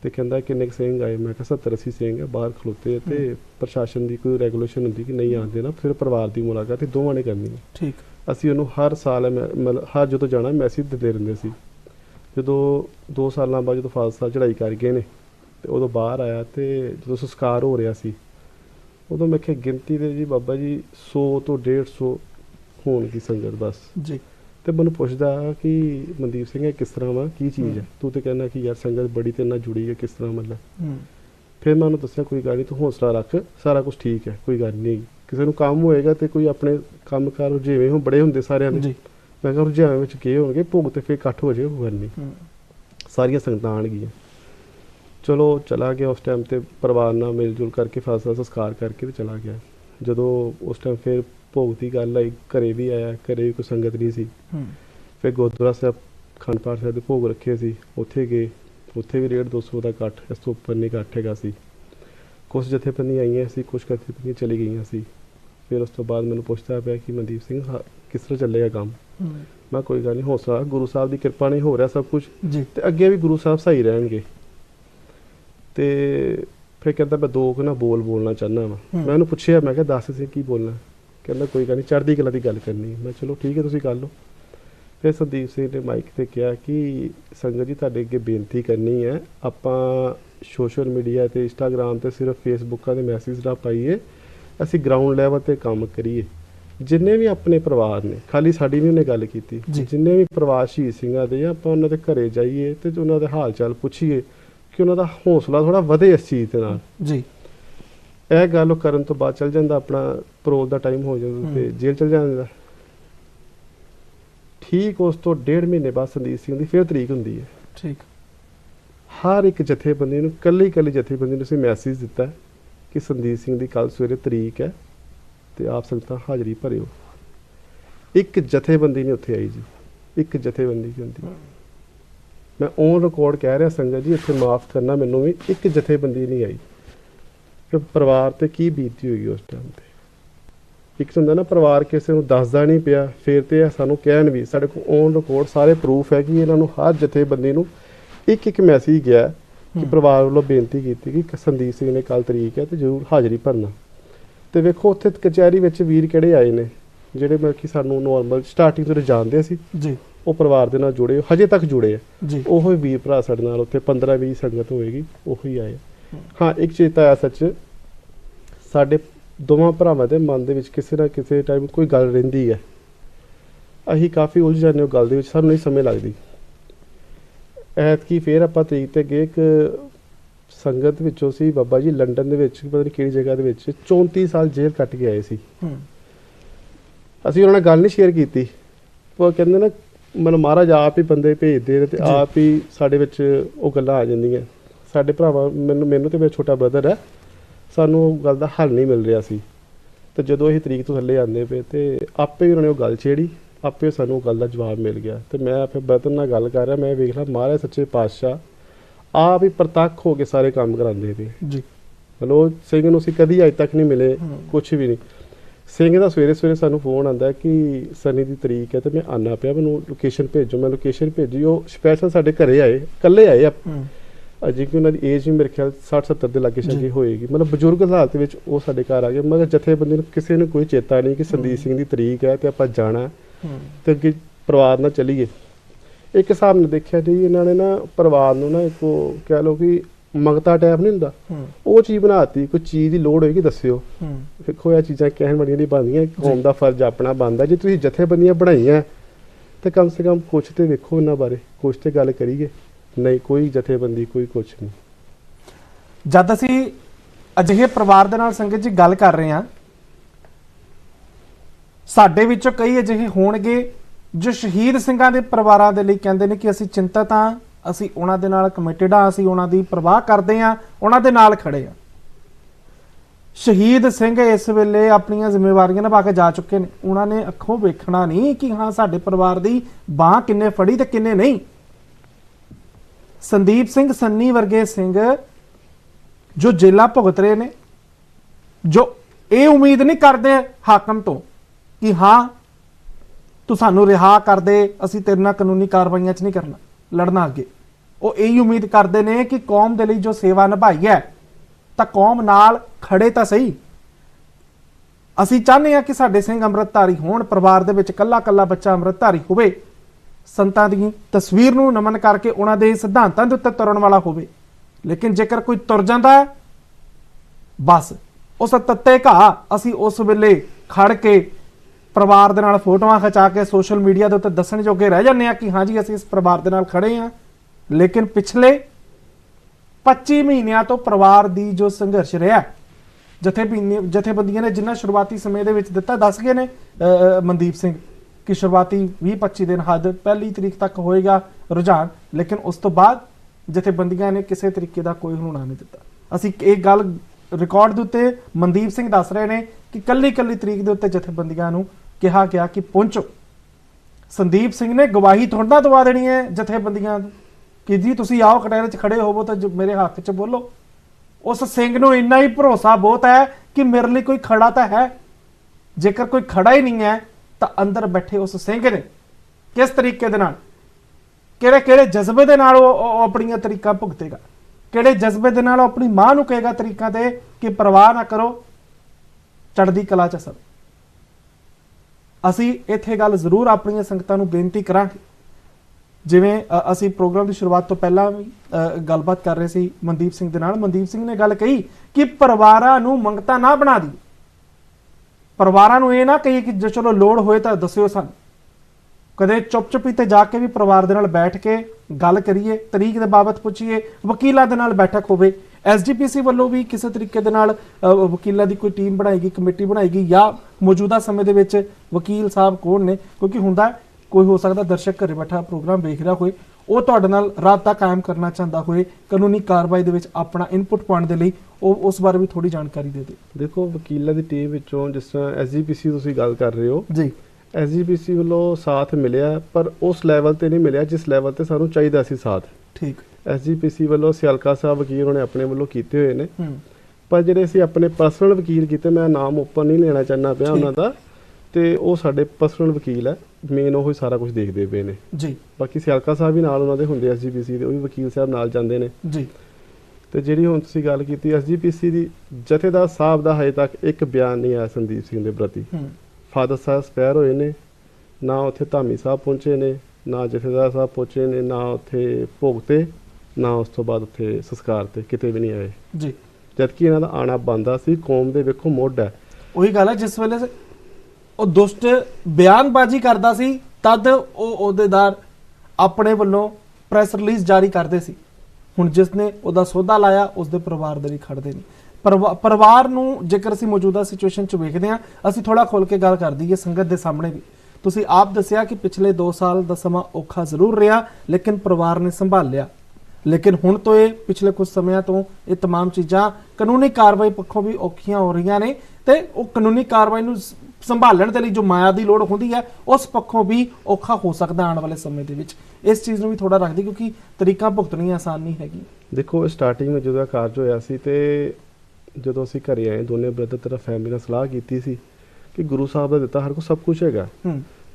S2: ਤੇ ਕਹਿੰਦਾ ਕਿੰਨੇ ਸਿੰਘ ਆਏ। ਮੈਂ ਕਿਹਾ 70 80 ਸਿੰਘ ਆ ਬਾਹਰ ਖਲੋਤੇ ਤੇ ਪ੍ਰਸ਼ਾਸਨ ਦੀ ਕੋਈ ਰੈਗੂਲੇਸ਼ਨ ਹੁੰਦੀ ਕਿ ਨਹੀਂ ਆਉਣ ਦੇਣਾ ਫਿਰ ਪਰਿਵਾਰ ਦੀ ਮੁਲਾਕਾਤ ਇਹ ਦੋਵਾਂ ਨੇ ਕਰਨੀ ਹੈ
S1: ਠੀਕ।
S2: ਅਸੀਂ ਉਹਨੂੰ ਹਰ ਸਾਲ ਮੈਂ- ਮਤਲਬ ਹਰ ਜਦੋਂ ਜਾਣਾ ਮੈਸੇਜ ਦਿੰਦੇ ਰਹਿੰਦੇ ਸੀ। ਜਦੋਂ 2 ਸਾਲਾਂ ਬਾਅਦ ਜਦੋਂ ਫਾਜ਼ਲ ਸਾਹਿਬ ਚੜ੍ਹਾਈ ਕਰ ਗਏ ਨੇ ਤੇ ਉਦੋਂ ਬਾਹਰ ਆਇਆ ਤੇ ਜਦੋਂ ਸੰਸਕਾਰ ਹੋ ਰਿਹਾ ਸੀ ਉਦੋਂ ਮੈਂ ਕਿਹਾ ਗਿਣਤੀ ਦੇ ਜੀ ਬਾਬਾ ਜੀ 100 ਤੋਂ 150 ਹੋਣਗੀ ਸੰਗਤ ਬਸ।
S1: ਜੀ।
S2: ਤੇ ਮੈਨੂੰ ਪੁੱਛਦਾ ਕਿ ਮਨਦੀਪ ਸਿੰਘ ਇਹ ਕਿਸ ਤਰ੍ਹਾਂ ਵਾ? ਕੀ ਚੀਜ਼ ਹੈ। ਤੂੰ ਤੇ ਕਹਿੰਦਾ ਕਿ ਯਾਰ ਸੰਗਤ ਬੜੀ ਤੇ ਨਾਲ ਜੁੜੀ ਹੈ ਕਿਸ ਤਰ੍ਹਾਂ ਮਤਲਬ? ਫਿਰ ਮੈਂ ਉਹਨੂੰ ਦੱਸਿਆ ਕੋਈ ਗੱਲ ਨਹੀਂ ਤੂੰ ਹੌਸਲਾ ਰੱਖ ਸਾਰਾ ਕੁਝ ਠੀਕ ਹੈ ਕੋਈ ਗੱਲ ਨਹੀਂ ਕਿਸੇ ਨੂੰ ਕੰਮ ਹੋਏਗਾ ਤੇ ਕੋਈ ਆਪਣੇ ਕੰਮ ਕਾਰ ਜਿਵੇਂ ਹੁਣ ਬੜੇ ਹੁੰਦੇ ਸਾਰਿਆਂ ਦੇ। ਮੈਂ ਕਿਹਾ ਰੁਝਾਵੇਂ ਵਿੱਚ ਕੀ ਹੋਣਗੇ? ਭੋਗ ਤੇ ਫੇਰ ਇਕੱਠ ਹੋ ਜਾਏ ਕੋਈ ਗੱਲ ਨਹੀਂ ਸਾਰੀਆਂ ਸੰਗਤਾਂ ਆਣਗੀਆਂ ਚਲੋ ਚਲਾ ਗਿਆ ਉਸ ਟਾਈਮ ਤੇ ਪਰਿਵਾਰ ਨਾਲ ਮਿਲ ਜੁਲ ਕਰਕੇ ਫਾਸਲਾ ਸੰਸਕਾਰ ਕਰਕੇ ਤੇ ਚਲਾ ਗਿਆ। ਜਦੋਂ ਉਸ ਟਾਈਮ ਫਿਰ ਭੋਗ ਦੀ ਗੱਲ ਆਈ ਘਰੇ ਵੀ ਆਇਆ ਘਰੇ ਵੀ ਕੋਈ ਸੰਗਤ ਨਹੀਂ ਸੀ। ਫਿਰ ਗੁਰਦੁਆਰਾ ਸਾਹਿਬ ਖੰਡ ਪਾਠ ਸਾਹਿਬ ਦੇ ਭੋਗ ਰੱਖੇ ਸੀ। ਉੱਥੇ ਗਏ ਉੱਥੇ ਵੀ 150 200 ਦਾ ਇਕੱਠ ਇਸ ਤੋਂ ਉੱਪਰ ਨਹੀਂ ਇਕੱਠ ਹੈਗਾ ਸੀ। ਕੁਝ ਜਥੇਬੰਦੀਆਂ ਆਈਆਂ ਸੀ ਕੁਝ ਜਥੇਬੰਦੀਆਂ ਚਲੀ ਗਈਆਂ ਸੀ। ਫਿਰ ਉਸ ਤੋਂ ਬਾਅਦ ਮੈਨੂੰ ਪੁੱਛਦਾ ਪਿਆ ਕਿ ਮਨਦੀਪ ਸਿੰਘ ਕਿਸ ਤਰ੍ਹਾਂ ਚੱਲੇਗਾ ਕੰਮ? ਮੈਂ ਕੋਈ ਗੱਲ ਨਹੀਂ ਹੌਸਲਾ ਗੁਰੂ ਸਾਹਿਬ ਦੀ ਕਿਰਪਾ ਨਹੀਂ ਹੋ ਰਿਹਾ ਸਭ ਕੁਝ ਤੇ ਅੱਗੇ ਵੀ ਗੁਰੂ ਸਾਹਿਬ ਸਹੀ ਰਹਿਣਗੇ। ਤੇ ਫਿਰ ਕਹਿੰਦਾ ਮੈਂ ਦੋ ਕੁ ਨਾ ਬੋਲ ਬੋਲਣਾ ਚਾਹੁੰਦਾ ਵਾਂ। ਮੈਂ ਉਹਨੂੰ ਪੁੱਛਿਆ ਮੈਂ ਕਿਹਾ ਦੱਸ ਸੀ ਕੀ ਬੋਲਣਾ? ਕਹਿੰਦਾ ਕੋਈ ਗੱਲ ਨਹੀਂ ਚੜ੍ਹਦੀ ਕਲਾ ਦੀ ਗੱਲ ਕਰਨੀ। ਮੈਂ ਚਲੋ ਠੀਕ ਹੈ ਤੁਸੀਂ ਕਰ ਲਓ। ਫਿਰ ਸੰਦੀਪ ਸਿੰਘ ਨੇ ਮਾਈਕ ਤੇ ਕਿਹਾ ਕਿ ਸੰਗਤ ਜੀ ਤੁਹਾਡੇ ਅੱਗੇ ਬੇਨਤੀ ਕਰਨੀ ਹੈ ਆਪਾਂ ਸੋਸ਼ਲ ਮੀਡੀਆ ਤੇ ਇੰਸਟਾਗ੍ਰam ਤੇ ਸਿਰਫ ਫੇਸਬੁੱਕਾਂ ਦੇ ਮੈਸੇਜ ਨਾ ਪਾਈਏ ਅਸੀਂ ਗਰਾਊਂਡ ਲੈਵਲ ਤੇ ਕੰਮ ਕਰੀਏ। ਜਿੰਨੇ ਵੀ ਆਪਣੇ ਪਰਿਵਾਰ ਨੇ ਖਾਲੀ ਸਾਡੀ ਨਹੀਂ ਉਹਨੇ ਗੱਲ ਕੀਤੀ। ਜਿੰਨੇ ਵੀ ਪਰਿਵਾਰ ਸ਼ਹੀਦ ਸਿੰਘਾਂ ਦੇ ਆਪਾਂ ਉਹਨਾਂ ਦੇ ਘਰੇ ਜਾਈਏ ਤੇ ਉਹਨਾਂ ਦੇ ਹਾਲ ਚਾਲ ਪੁੱਛੀਏ ਕਿ ਉਹਨਾਂ ਦਾ ਹੌਸਲਾ ਥੋੜਾ ਵਧੇ ਇਸ ਚੀਜ਼ ਦੇ ਨਾਲ।
S1: ਜੀ।
S2: ਇਹ ਗੱਲ ਉਹ ਕਰਨ ਤੋਂ ਬਾਅਦ ਚੱਲ ਜਾਂਦਾ ਆਪਣਾ ਪਰੋਲ ਦਾ ਟਾਈਮ ਹੋ ਜਾਂਦਾ ਤੇ। ਜੇਲ੍ਹ ਚਲ ਜਾਂਦਾ। ਠੀਕ ਉਸ ਤੋਂ ਡੇਢ ਮਹੀਨੇ ਬਾਅਦ ਸੰਦੀਪ ਸਿੰਘ ਦੀ ਫਿਰ ਤਰੀਕ ਹੁੰਦੀ ਹੈ।
S1: ਠੀਕ।
S2: ਹਰ ਇੱਕ ਜਥੇਬੰਦੀ ਨੂੰ ਕੱਲੀ ਕੱਲੀ ਜਥੇਬੰਦੀ ਨੂੰ ਅਸੀਂ ਮੈਸੇਜ ਦਿੱਤਾ ਕਿ ਸੰਦੀਪ ਸਿੰਘ ਦੀ ਕੱਲ ਸਵੇਰੇ ਤਰੀਕ ਹੈ ਤੇ ਆਪ ਸੰਗਤਾਂ ਹਾਜ਼ਰੀ ਭਰਿਓ। ਇੱਕ ਜਥੇਬੰਦੀ ਨਹੀਂ ਉੱਥੇ ਆਈ ਜੀ। ਇੱਕ ਜਥੇਬੰਦੀ ਕੀ ਹੁੰਦੀ। ਮੈਂ ਔਨ ਰਿਕਾਰਡ ਕਹਿ ਰਿਹਾ ਸੰਗਤ ਜੀ ਇੱਥੇ ਮਾਫ ਕਰਨਾ ਮੈਨੂੰ ਵੀ ਇੱਕ ਜਥੇਬੰਦੀ ਨਹੀਂ ਆਈ। ਕਿ ਪਰਿਵਾਰ ਤੇ ਕੀ ਬੀਤੀ ਹੋਈ ਉਸ ਟਾਈਮ ਤੇ? ਇੱਕ ਹੁੰਦਾ ਨਾ ਪਰਿਵਾਰ ਕਿਸੇ ਨੂੰ ਦੱਸਦਾ ਨਹੀਂ ਪਿਆ ਫਿਰ ਤੇ ਇਹ ਸਾਨੂੰ ਕਹਿਣ ਵੀ ਸਾਡੇ ਕੋਲ ਔਨ ਰਿਕਾਰਡ ਸਾਰੇ ਪ੍ਰੂਫ ਹੈ ਕਿ ਇਹਨਾਂ ਨੂੰ ਹਰ ਜਥੇਬੰਦੀ ਨੂੰ ਇੱਕ ਇੱਕ ਮੈਸੇਜ ਗਿਆ ਕਿ। ਪਰਿਵਾਰ ਵੱਲੋਂ ਬੇਨਤੀ ਕੀਤੀ ਕਿ ਸੰਦੀਪ ਸਿੰਘ ਨੇ ਕੱਲ ਤਰੀਕ ਹੈ ਤੇ ਜ਼ਰੂਰ ਹਾਜ਼ਰੀ ਭਰਨਾ। ਤੇ ਵੇਖੋ ਉੱਥੇ ਕਚਹਿਰੀ ਵਿੱਚ ਵੀਰ ਕਿਹੜੇ ਆਏ ਨੇ ਜਿਹੜੇ ਮੈਂ ਕਿ ਸਾਨੂੰ ਨਾਰਮਲ ਸਟਾਰਟਿੰਗ ਤੋਂ ਜਾਣਦੇ ਸੀ।
S1: ਜੀ।
S2: ਉਹ ਪਰਿਵਾਰ ਦੇ ਨਾਲ ਜੁੜੇ ਹਜੇ ਤੱਕ ਜੁੜੇ ਆ। ਉਹੋ ਹੀ ਵੀਰ ਭਰਾ ਸਾਡੇ ਨਾਲ ਉੱਥੇ 15 20 ਸੰਗਤ ਹੋਏਗੀ ਉਹੀ ਆਏ ਹਾਂ ਇੱਕ ਚੇਤਾ ਆਇਆ ਸੱਚ ਸਾਡੇ ਦੋਵਾਂ ਭਰਾਵਾਂ ਦੇ ਮਨ ਦੇ ਵਿੱਚ ਕਿਸੇ ਨਾ ਕਿਸੇ ਟਾਈਮ ਕੋਈ ਗੱਲ ਰਹਿੰਦੀ ਹੈ। ਅਸੀਂ ਕਾਫੀ ਉਲਝ ਜਾਂਦੇ ਹਾਂ ਉਹ ਗੱਲ ਦੇ ਵਿੱਚ ਸਾਨੂੰ ਨਹੀਂ ਸਮਝ ਲੱਗਦੀ। ਐਤਕੀ ਫੇਰ ਆਪਾਂ ਤਰੀਕ ਤੇ ਗਏ ਇੱਕ ਸੰਗਤ ਵਿੱਚੋਂ ਸੀ ਬਾਬਾ ਜੀ ਲੰਡਨ ਦੇ ਵਿੱਚ ਪਤਾ ਨਹੀਂ ਕਿਹੜੀ ਜਗ੍ਹਾ ਦੇ ਵਿੱਚ 34 ਸਾਲ ਜੇਲ੍ਹ ਕੱਟ ਕੇ ਆਏ ਸੀ। ਅਸੀਂ ਉਹਨਾਂ ਨਾਲ ਗੱਲ ਨਹੀਂ ਸ਼ੇਅਰ ਕੀਤੀ। ਉਹ ਕਹਿੰਦੇ ਨਾ ਮਨ ਮਹਾਰਾਜ ਆਪ ਹੀ ਬੰਦੇ ਭੇਜਦੇ ਨੇ ਤੇ। ਆਪ ਹੀ ਸਾਡੇ ਵਿੱਚ ਉਹ ਗੱਲਾਂ ਆ ਜਾਂਦੀਆਂ। ਸਾਡੇ ਭਰਾਵਾਂ ਮੈਨੂੰ ਮੈਨੂੰ ਤੇ ਮੇਰਾ ਛੋਟਾ ਬ੍ਰਦਰ ਹੈ ਸਾਨੂੰ ਉਹ ਗੱਲ ਦਾ ਹੱਲ ਨਹੀਂ ਮਿਲ ਰਿਹਾ ਸੀ। ਤੇ ਜਦੋਂ ਅਸੀਂ ਤਰੀਕ ਤੋਂ ਥੱਲੇ ਆਉਂਦੇ ਪਏ ਤੇ ਆਪੇ ਹੀ ਉਹਨਾਂ ਨੇ ਉਹ ਗੱਲ ਛੇੜੀ ਆਪੇ ਸਾਨੂੰ ਉਹ ਗੱਲ ਦਾ ਜਵਾਬ ਮਿਲ ਗਿਆ। ਤੇ ਮੈਂ ਫਿਰ ਬ੍ਰਦਰ ਨਾਲ ਗੱਲ ਕਰ ਰਿਹਾ ਮੈਂ ਵੇਖ ਲਿਆ ਮਹਾਰਾਜ ਸੱਚੇ ਪਾਤਸ਼ਾਹ ਆਪ ਹੀ ਪ੍ਰਤੱਖ ਹੋ ਕੇ ਸਾਰੇ ਕੰਮ ਕਰਾਉਂਦੇ ਪਏ।
S1: ਜੀ।
S2: ਮਨੋਜ ਸਿੰਘ ਨੂੰ ਅਸੀਂ ਕਦੀ ਅਜੇ ਤੱਕ ਨਹੀਂ ਮਿਲੇ। ਕੁਝ ਵੀ ਨਹੀਂ। ਸਿੰਘ ਦਾ ਸਵੇਰੇ ਸਵੇਰੇ ਸਾਨੂੰ ਫੋਨ ਆਂਦਾ ਕਿ ਸਨੀ ਦੀ ਤਰੀਕ ਹੈ ਤੇ ਮੈਂ ਆਨਾ ਪਿਆ ਮੈਨੂੰ ਲੋਕੇਸ਼ਨ ਭੇਜੋ ਮੈਂ ਲੋਕੇਸ਼ਨ ਭੇਜੀ ਉਹ ਸਪੈਸ਼ਲ ਸਾਡੇ ਘਰੇ ਆਏ ਇਕੱਲੇ ਆਏ ਅਜੇ ਕਿ ਉਹਨਾਂ ਦੀ ਏਜ ਵੀ ਮੇਰੇ ਖਿਆਲ 60 70 ਦੇ ਲਾਗੇ। ਸ਼ਾਗੇ ਹੋਏਗੀ। ਮਤਲਬ ਬਜ਼ੁਰਗ ਹਾਲਤ ਵਿੱਚ ਉਹ ਸਾਡੇ ਘਰ ਆ ਗਏ। ਮਗਰ ਜਥੇਬੰਦੀ ਨੂੰ ਕਿਸੇ ਨੂੰ ਕੋਈ ਚੇਤਾ ਨਹੀਂ ਕਿ ਸੰਦੀਪ ਸਿੰਘ ਦੀ ਤਰੀਕ ਹੈ ਤੇ ਆਪਾਂ ਜਾਣਾ ਤੇ ਅੱਗੇ ਪਰਿਵਾਰ ਨਾਲ ਚੱਲੀਏ। ਇੱਕ ਹਿਸਾਬ ਨਾਲ ਦੇਖਿਆ ਜੀ ਇਹਨਾਂ ਨੇ ਨਾ ਪਰਿਵਾਰ ਨੂੰ ਨਾ ਇੱਕ ਉਹ ਕਹਿ ਲਓ ਕਿ ਮੰਗਤਾ ਟੈਪ ਨਹੀਂ ਹੁੰਦਾ। ਉਹ ਚੀਜ਼ ਬਣਾਤੀ ਕੋਈ ਚੀਜ਼ ਦੀ ਲੋੜ ਹੋਏਗੀ ਦੱਸਿਓ। ਵੇਖੋ ਇਹ ਚੀਜ਼ਾਂ ਕਹਿਣ ਵਾਲੀਆਂ ਨਹੀਂ ਬਣਦੀਆਂ ਕੌਮ ਦਾ ਫਰਜ਼ ਆਪਣਾ ਬਣਦਾ। ਜੇ ਤੁਸੀਂ ਜਥੇਬੰਦੀਆਂ ਬਣਾਈਆਂ ਤੇ ਕਮ ਸੇ ਕਮ ਕੁਛ ਤੇ ਵੇਖੋ ਇਹਨਾਂ ਬਾਰੇ ਕੁਛ ਤੇ ਗੱਲ ਕਰੀਏ। ਨਹੀਂ, ਕੋਈ ਜਥੇਬੰਦੀ, ਕੋਈ ਕੁਛ ਨਹੀਂ।
S1: ਜਦ ਅਸੀਂ ਅਜਿਹੇ ਪਰਿਵਾਰ ਦੇ ਨਾਲ ਸੰਗਤ ਜੀ ਗੱਲ ਕਰ ਰਹੇ ਹਾਂ, ਸਾਡੇ ਵਿੱਚੋਂ ਕਈ ਅਜਿਹੇ ਹੋਣਗੇ ਜੋ ਸ਼ਹੀਦ ਸਿੰਘਾਂ ਦੇ ਪਰਿਵਾਰਾਂ ਦੇ ਲਈ ਕਹਿੰਦੇ ਨੇ ਕਿ ਅਸੀਂ ਚਿੰਤਤ ਹਾਂ, ਅਸੀਂ ਉਹਨਾਂ ਦੇ ਨਾਲ ਕਮਿਟਡ ਹਾਂ, ਅਸੀਂ ਉਹਨਾਂ ਦੀ ਪਰਵਾਹ ਕਰਦੇ ਹਾਂ, ਉਹਨਾਂ ਦੇ ਨਾਲ ਖੜੇ ਹਾਂ। ਸ਼ਹੀਦ ਸਿੰਘ ਇਸ ਵੇਲੇ ਆਪਣੀਆਂ ਜ਼ਿੰਮੇਵਾਰੀਆਂ ਨਿਭਾ ਕੇ ਜਾ ਚੁੱਕੇ ਨੇ। ਉਹਨਾਂ ਨੇ ਅੱਖੋਂ ਵੇਖਣਾ ਨਹੀਂ ਕਿ ਹਾਂ, ਸਾਡੇ ਪਰਿਵਾਰ ਦੀ ਬਾਹ ਕਿੰਨੇ ਫੜੀ ਤੇ ਕਿੰਨੇ ਨਹੀਂ। ਸੰਦੀਪ ਸਿੰਘ ਸੰਨੀ ਵਰਗੇ ਸਿੰਘ ਜੋ ਜੇਲਾ ਭੁਗਤ ਰਹੇ ਨੇ, ਜੋ ਇਹ ਉਮੀਦ ਨਹੀਂ ਕਰਦੇ ਹਾਕਮ ਤੋਂ ਕਿ ਹਾਂ, ਤੂੰ ਸਾਨੂੰ ਰਿਹਾ ਕਰ ਦੇ, ਅਸੀਂ ਤੇਰੇ ਨਾਲ ਕਾਨੂੰਨੀ ਕਾਰਵਾਈਆਂ 'ਚ ਨਹੀਂ ਕਰਨਾ, ਲੜਨਾ ਅੱਗੇ। ਉਹ ਇਹੀ ਉਮੀਦ ਕਰਦੇ ਨੇ ਕਿ ਕੌਮ ਦੇ ਲਈ ਜੋ ਸੇਵਾ ਨਿਭਾਈ ਹੈ, ਤਾਂ ਕੌਮ ਨਾਲ ਖੜੇ ਤਾਂ ਸਹੀ। ਅਸੀਂ ਚਾਹੁੰਦੇ ਹਾਂ ਕਿ ਸਾਡੇ ਸਿੰਘ ਅੰਮ੍ਰਿਤਧਾਰੀ ਹੋਣ, ਪਰਿਵਾਰ ਦੇ ਵਿੱਚ ਕੱਲਾ ਕੱਲਾ ਬੱਚਾ ਅੰਮ੍ਰਿਤਧਾਰੀ ਹੋਵੇ। ਸੰਤਾਂ ਦੀ ਤਸਵੀਰ ਨੂੰ ਨਮਨ ਕਰਕੇ ਉਹਨਾਂ ਦੇ ਸਿਧਾਂਤਾਂ ਦੇ ਉੱਤੇ ਤੁਰਨ ਵਾਲਾ ਹੋਵੇ। ਲੇਕਿਨ ਜੇਕਰ ਕੋਈ ਤੁਰ ਜਾਂਦਾ ਹੈ, ਬਸ। ਉਸ ਤੱਤੇ ਘਾ ਅਸੀਂ ਉਸ ਵੇਲੇ ਖੜ ਕੇ ਪਰਿਵਾਰ ਦੇ ਨਾਲ ਫੋਟੋਆਂ ਖਿਚਾ ਕੇ ਸੋਸ਼ਲ ਮੀਡੀਆ ਦੇ ਉੱਤੇ ਦੱਸਣ ਜੋਗੇ ਰਹਿ ਜਾਂਦੇ ਆ ਕਿ ਹਾਂਜੀ ਅਸੀਂ ਇਸ ਪਰਿਵਾਰ ਦੇ ਨਾਲ ਖੜੇ ਆ ਲੇਕਿਨ ਪਿਛਲੇ 25 ਮਹੀਨਿਆਂ ਤੋਂ ਪਰਿਵਾਰ ਦੀ ਜੋ ਸੰਘਰਸ਼ ਰਿਹਾ ਜਥੇਬੰਦੀਆਂ ਜਥੇਬੰਦੀਆਂ ਨੇ ਜਿੰਨਾ ਸ਼ੁਰੂਆਤੀ ਸਮੇਂ ਦੇ ਵਿੱਚ ਦਿੱਤਾ, ਦੱਸ ਗਏ ਨੇ ਮਨਦੀਪ ਸਿੰਘ। ਕਿ ਸ਼ੁਰੂਆਤੀ 20-25 ਦਿਨ ਹੱਦ ਪਹਿਲੀ ਤਰੀਕ ਤੱਕ ਹੋਏਗਾ ਰੁਝਾਨ, ਲੇਕਿਨ ਉਸ ਤੋਂ ਬਾਅਦ ਜਥੇਬੰਦੀਆਂ ਨੇ ਕਿਸੇ ਤਰੀਕੇ ਦਾ ਕੋਈ ਹਲੂਣਾ ਨਹੀਂ ਦਿੱਤਾ। ਅਸੀਂ ਇਹ ਗੱਲ ਰਿਕਾਰਡ ਦੇ ਉੱਤੇ ਮਨਦੀਪ ਸਿੰਘ ਦੱਸ ਰਹੇ ਨੇ ਕਿ ਕੱਲੀ ਕੱਲੀ ਤਰੀਕ ਦੇ ਉੱਤੇ ਜਥੇਬੰਦੀਆਂ ਨੂੰ ਕਿਹਾ ਗਿਆ ਕਿ ਪਹੁੰਚੋ। ਸੰਦੀਪ ਸਿੰਘ ਨੇ ਗਵਾਹੀ ਥੋੜਾ ਦਵਾ ਦੇਣੀ ਹੈ ਜਥੇਬੰਦੀਆਂ ਕਿ ਜੀ ਤੁਸੀਂ ਆਓ, ਕਟਹਿਰੇ 'ਚ ਖੜੇ ਹੋਵੋ ਤਾਂ ਜੋ ਮੇਰੇ ਹੱਕ 'ਚ ਬੋਲੋ। ਉਸ ਸਿੰਘ ਨੂੰ ਇੰਨਾ ਹੀ ਭਰੋਸਾ ਬਹੁਤ ਹੈ ਕਿ ਮੇਰੇ ਲਈ ਕੋਈ ਖੜਾ ਤਾਂ ਹੈ। ਜੇਕਰ ਕੋਈ ਖੜਾ ਹੀ ਨਹੀਂ ਹੈ ਤਾਂ ਅੰਦਰ ਬੈਠੇ ਉਸ ਸਿੰਘ ਨੇ। ਕਿਸ ਤਰੀਕੇ ਦੇ ਨਾਲ? ਕਿਹੜੇ ਕਿਹੜੇ ਜਜ਼ਬੇ ਦੇ ਨਾਲ ਉਹ ਆਪਣੀਆਂ ਤਰੀਕਾਂ ਭੁਗਤੇਗਾ? ਕਿਹੜੇ ਜਜ਼ਬੇ ਦੇ ਨਾਲ ਉਹ ਆਪਣੀ ਮਾਂ ਨੂੰ ਕਹੇਗਾ ਤਰੀਕਾਂ ਤੇ ਕਿ ਪਰਵਾਹ ਨਾ ਕਰੋ? ਚੜ੍ਹਦੀ ਕਲਾ ਚ ਸਭ। ਅਸੀਂ ਇੱਥੇ ਗੱਲ ਜ਼ਰੂਰ ਆਪਣੀਆਂ ਸੰਗਤਾਂ ਨੂੰ ਬੇਨਤੀ ਕਰਾਂਗੇ। ਜਿਵੇਂ ਅਸੀਂ ਪ੍ਰੋਗਰਾਮ ਦੀ ਸ਼ੁਰੂਆਤ ਤੋਂ ਪਹਿਲਾਂ ਵੀ ਗੱਲਬਾਤ ਕਰ ਰਹੇ ਸੀ। ਮਨਦੀਪ ਸਿੰਘ ਦੇ ਨਾਲ ਮਨਦੀਪ ਸਿੰਘ ਨੇ ਗੱਲ ਕਹੀ ਕਿ ਪਰਿਵਾਰਾਂ ਨੂੰ ਮੰਗਤਾ ਨਾ ਬਣਾ ਦੀ ਪਰਿਵਾਰਾਂ ਨੂੰ ਇਹ ਨਾ ਕਹੀ ਕਿ ਜੇ ਚਲੋ ਲੋੜ ਹੋਏ ਤਾਂ ਦੱਸਿਓ ਸਾਨੂੰ। ਕਦੇ ਚੁੱਪ ਚੁਪੀ ਤੇ ਜਾ ਕੇ ਵੀ ਪਰਿਵਾਰ ਦੇ ਨਾਲ ਬੈਠ ਕੇ ਗੱਲ ਕਰੀਏ, ਤਰੀਕ ਦੇ ਬਾਬਤ ਪੁੱਛੀਏ, ਵਕੀਲਾਂ ਦੇ ਨਾਲ ਬੈਠਕ ਹੋਵੇ ਐਸਜੀਪੀਸੀ ਵੱਲੋਂ ਵੀ ਕਿਸੇ ਤਰੀਕੇ ਦੇ ਨਾਲ ਵਕੀਲਾਂ ਦੀ ਕੋਈ ਟੀਮ ਬਣਾਏਗੀ, ਕਮੇਟੀ ਬਣਾਏਗੀ ਜਾਂ ਮੌਜੂਦਾ ਸਮੇਂ ਦੇ ਵਿੱਚ ਵਕੀਲ ਸਾਹਿਬ ਕੌਣ ਨੇ? ਕਿਉਂਕਿ ਹੁੰਦਾ, ਕੋਈ ਹੋ ਸਕਦਾ ਦਰਸ਼ਕ ਘਰੇ ਬੈਠਾ ਪ੍ਰੋਗਰਾਮ ਵੇਖ ਰਿਹਾ ਹੋਵੇ ਉਹ ਤੁਹਾਡੇ ਨਾਲ ਰਾਬਤਾ ਕਾਇਮ ਕਰਨਾ ਚਾਹੁੰਦਾ ਹੋਏ ਕਾਨੂੰਨੀ ਕਾਰਵਾਈ ਦੇ ਵਿੱਚ ਆਪਣਾ ਇਨਪੁਟ ਪਾਉਣ ਦੇ ਲਈ ਉਹ ਉਸ ਬਾਰੇ ਵੀ ਥੋੜੀ ਜਾਣਕਾਰੀ ਦੇ ਦੇ
S2: ਦੇਖੋ ਵਕੀਲਾਂ ਦੀ ਟੀਮ ਵਿੱਚੋਂ ਜਿਸ ਤਰ੍ਹਾਂ ਐਸਜੀਪੀਸੀ ਤੁਸੀਂ ਗੱਲ ਕਰ ਰਹੇ ਹੋ
S1: ਜੀ।
S2: ਐਸਜੀਪੀਸੀ ਵੱਲੋਂ ਸਾਥ ਮਿਲਿਆ ਪਰ ਉਸ ਲੈਵਲ ਤੇ ਨਹੀਂ ਮਿਲਿਆ ਜਿਸ ਲੈਵਲ ਤੇ ਸਾਨੂੰ ਚਾਹੀਦਾ ਸੀ ਸਾਥ।
S1: ਠੀਕ।
S2: ਐਸਜੀਪੀਸੀ ਵੱਲੋਂ ਸਿਆਲਕਾ ਸਾਹਿਬ ਵਕੀਲ ਉਹਨੇ ਆਪਣੇ ਵੱਲੋਂ ਕੀਤੇ ਹੋਏ ਨੇ। ਪਰ ਜਿਹੜੇ ਅਸੀਂ ਆਪਣੇ ਪਰਸਨਲ ਵਕੀਲ ਕੀਤੇ ਮੈਂ ਨਾਮ ਓਪਨ ਨਹੀਂ ਲੈਣਾ ਚਾਹੁੰਦਾ ਪਿਆ ਉਹਨਾਂ ਦਾ। ਤੇ ਉਹ ਸਾਡੇ ਪਰਸਨਲ ਵਕੀਲ ਹੈ ਮੇਨ ਉਹ ਹੀ ਸਾਰਾ ਕੁਝ ਦੇਖਦੇ ਪਏ ਨੇ।
S1: ਜੀ।
S2: ਬਾਕੀ ਸਿਆਲਕਾ ਸਾਹਿਬ ਵੀ ਨਾਲ ਉਹਨਾਂ ਦੇ ਹੁੰਦੇ ਐਸਜੀਪੀਸੀ ਦੇ ਉਹ ਵੀ ਵਕੀਲ ਸਾਹਿਬ ਨਾਲ ਜਾਂਦੇ ਨੇ।
S1: ਜੀ।
S2: ਤੇ ਜਿਹੜੀ ਹੁਣ ਤੁਸੀਂ ਗੱਲ ਕੀਤੀ ਐਸਜੀਪੀਸੀ ਦੀ ਜਥੇਦਾਰ ਸਾਹਿਬ ਦਾ ਹਜੇ ਤੱਕ ਇੱਕ ਬਿਆਨ ਨਹੀਂ ਆਇਆ ਸੰਦੀਪ ਸਿੰਘ ਦੇ ਪ੍ਰਤੀ। ਫਾਦਰ ਸਾਹਿਬ ਸਪੈਰ ਹੋਏ ਨੇ ਨਾ ਉੱਥੇ ਧਾਮੀ ਸਾਹਿਬ ਪਹੁੰਚੇ ਨੇ ਨਾ ਜਥੇਦਾਰ ਸਾਹਿਬ ਪਹੁੰਚੇ ਨੇ ਨਾ ਉੱਥੇ ਭੋਗ ਤੇ ਨਾ ਉਸ ਤੋਂ ਬਾਅਦ ਉੱਥੇ ਸੰਸਕਾਰ ਤੇ ਕਿਤੇ ਵੀ ਨਹੀਂ ਆਏ।
S1: ਜੀ।
S2: ਜਦਕਿ ਇਹਨਾਂ ਦਾ ਆਣਾ ਬੰਦਾ ਸੀ ਕੌਮ ਦੇ ਵੇਖੋ ਮੁੱਢ ਹੈ
S1: ਉਹੀ ਗੱਲ ਹੈ ਜਿਸ ਵੇਲੇ ਉਹ ਦੁਸ਼ਟ ਬਿਆਨਬਾਜ਼ੀ ਕਰਦਾ ਸੀ ਤਦ ਉਹ ਅਹੁਦੇਦਾਰ ਆਪਣੇ ਵੱਲੋਂ ਪ੍ਰੈਸ ਰਿਲੀਜ਼ ਜਾਰੀ ਕਰਦੇ ਸੀ ਹੁਣ ਜਿਸ ਨੇ ਉਹਦਾ ਸੌਦਾ ਲਾਇਆ ਉਸ ਦੇ ਪਰਿਵਾਰ ਦੇ ਲਈ ਖੜਦੇ ਨੇ ਪਰਿਵਾ- ਪਰਿਵਾਰ ਨੂੰ ਜੇਕਰ ਅਸੀਂ ਮੌਜੂਦਾ ਸਿਚੁਏਸ਼ਨ 'ਚ ਵੇਖਦੇ ਹਾਂ ਅਸੀਂ ਥੋੜਾ ਖੋਲ ਕੇ ਗੱਲ ਕਰ ਦਈਏ ਸੰਗਤ ਦੇ ਸਾਹਮਣੇ ਵੀ ਤੁਸੀਂ ਆਪ ਦੱਸਿਆ ਕਿ ਪਿਛਲੇ 2 ਸਾਲ ਦਾ ਸਮਾਂ ਔਖਾ ਜ਼ਰੂਰ ਰਿਹਾ ਲੇਕਿਨ ਪਰਿਵਾਰ ਨੇ ਸੰਭਾਲਿਆ ਲੇਕਿਨ ਹੁਣ ਤੋਂ ਇਹ ਪਿਛਲੇ ਕੁਝ ਸਮਿਆਂ ਤੋਂ ਇਹ तमाम ਚੀਜ਼ਾਂ ਕਾਨੂੰਨੀ ਕਾਰਵਾਈ ਪੱਖੋਂ ਵੀ ਔਖੀਆਂ ਹੋ ਰਹੀਆਂ ਨੇ ਤੇ ਉਹ ਕਾਨੂੰਨੀ ਕਾਰਵਾਈ ਨੂੰ ਸ- ਸੰਭਾਲਣ ਦੇ ਲਈ ਜੋ ਮਾਇਆ ਦੀ ਲੋੜ ਹੁੰਦੀ ਹੈ ਉਸ ਪੱਖੋਂ ਵੀ ਔਖਾ ਹੋ ਸਕਦਾ ਆਉਣ ਵਾਲੇ ਸਮੇਂ ਦੇ ਵਿੱਚ। ਇਸ ਚੀਜ਼ ਨੂੰ ਵੀ ਥੋੜਾ ਰੱਖਦੀ ਕਿਉਂਕਿ ਤਰੀਕਾ ਭੁਗਤਣੀ ਆਸਾਨ ਨਹੀਂ ਹੈਗੀ
S2: ਦੇਖੋ ਸਟਾਰਟਿੰਗ ਵਿੱਚ ਜਦੋਂ ਕਾਰਜ ਹੋਇਆ ਸੀ ਤੇ ਜਦੋਂ ਅਸੀਂ ਘਰੇ ਆਏ ਦੋਨੇ ਬ੍ਰਦਰ ਤਰ੍ਹਾਂ ਫੈਮਿਲੀ ਨਾਲ ਸਲਾਹ ਕੀਤੀ ਸੀ ਕਿ ਗੁਰੂ ਸਾਹਿਬ ਦਾ ਦਿੱਤਾ ਹਰ ਕੋ ਸਭ ਕੁਝ ਹੈਗਾ।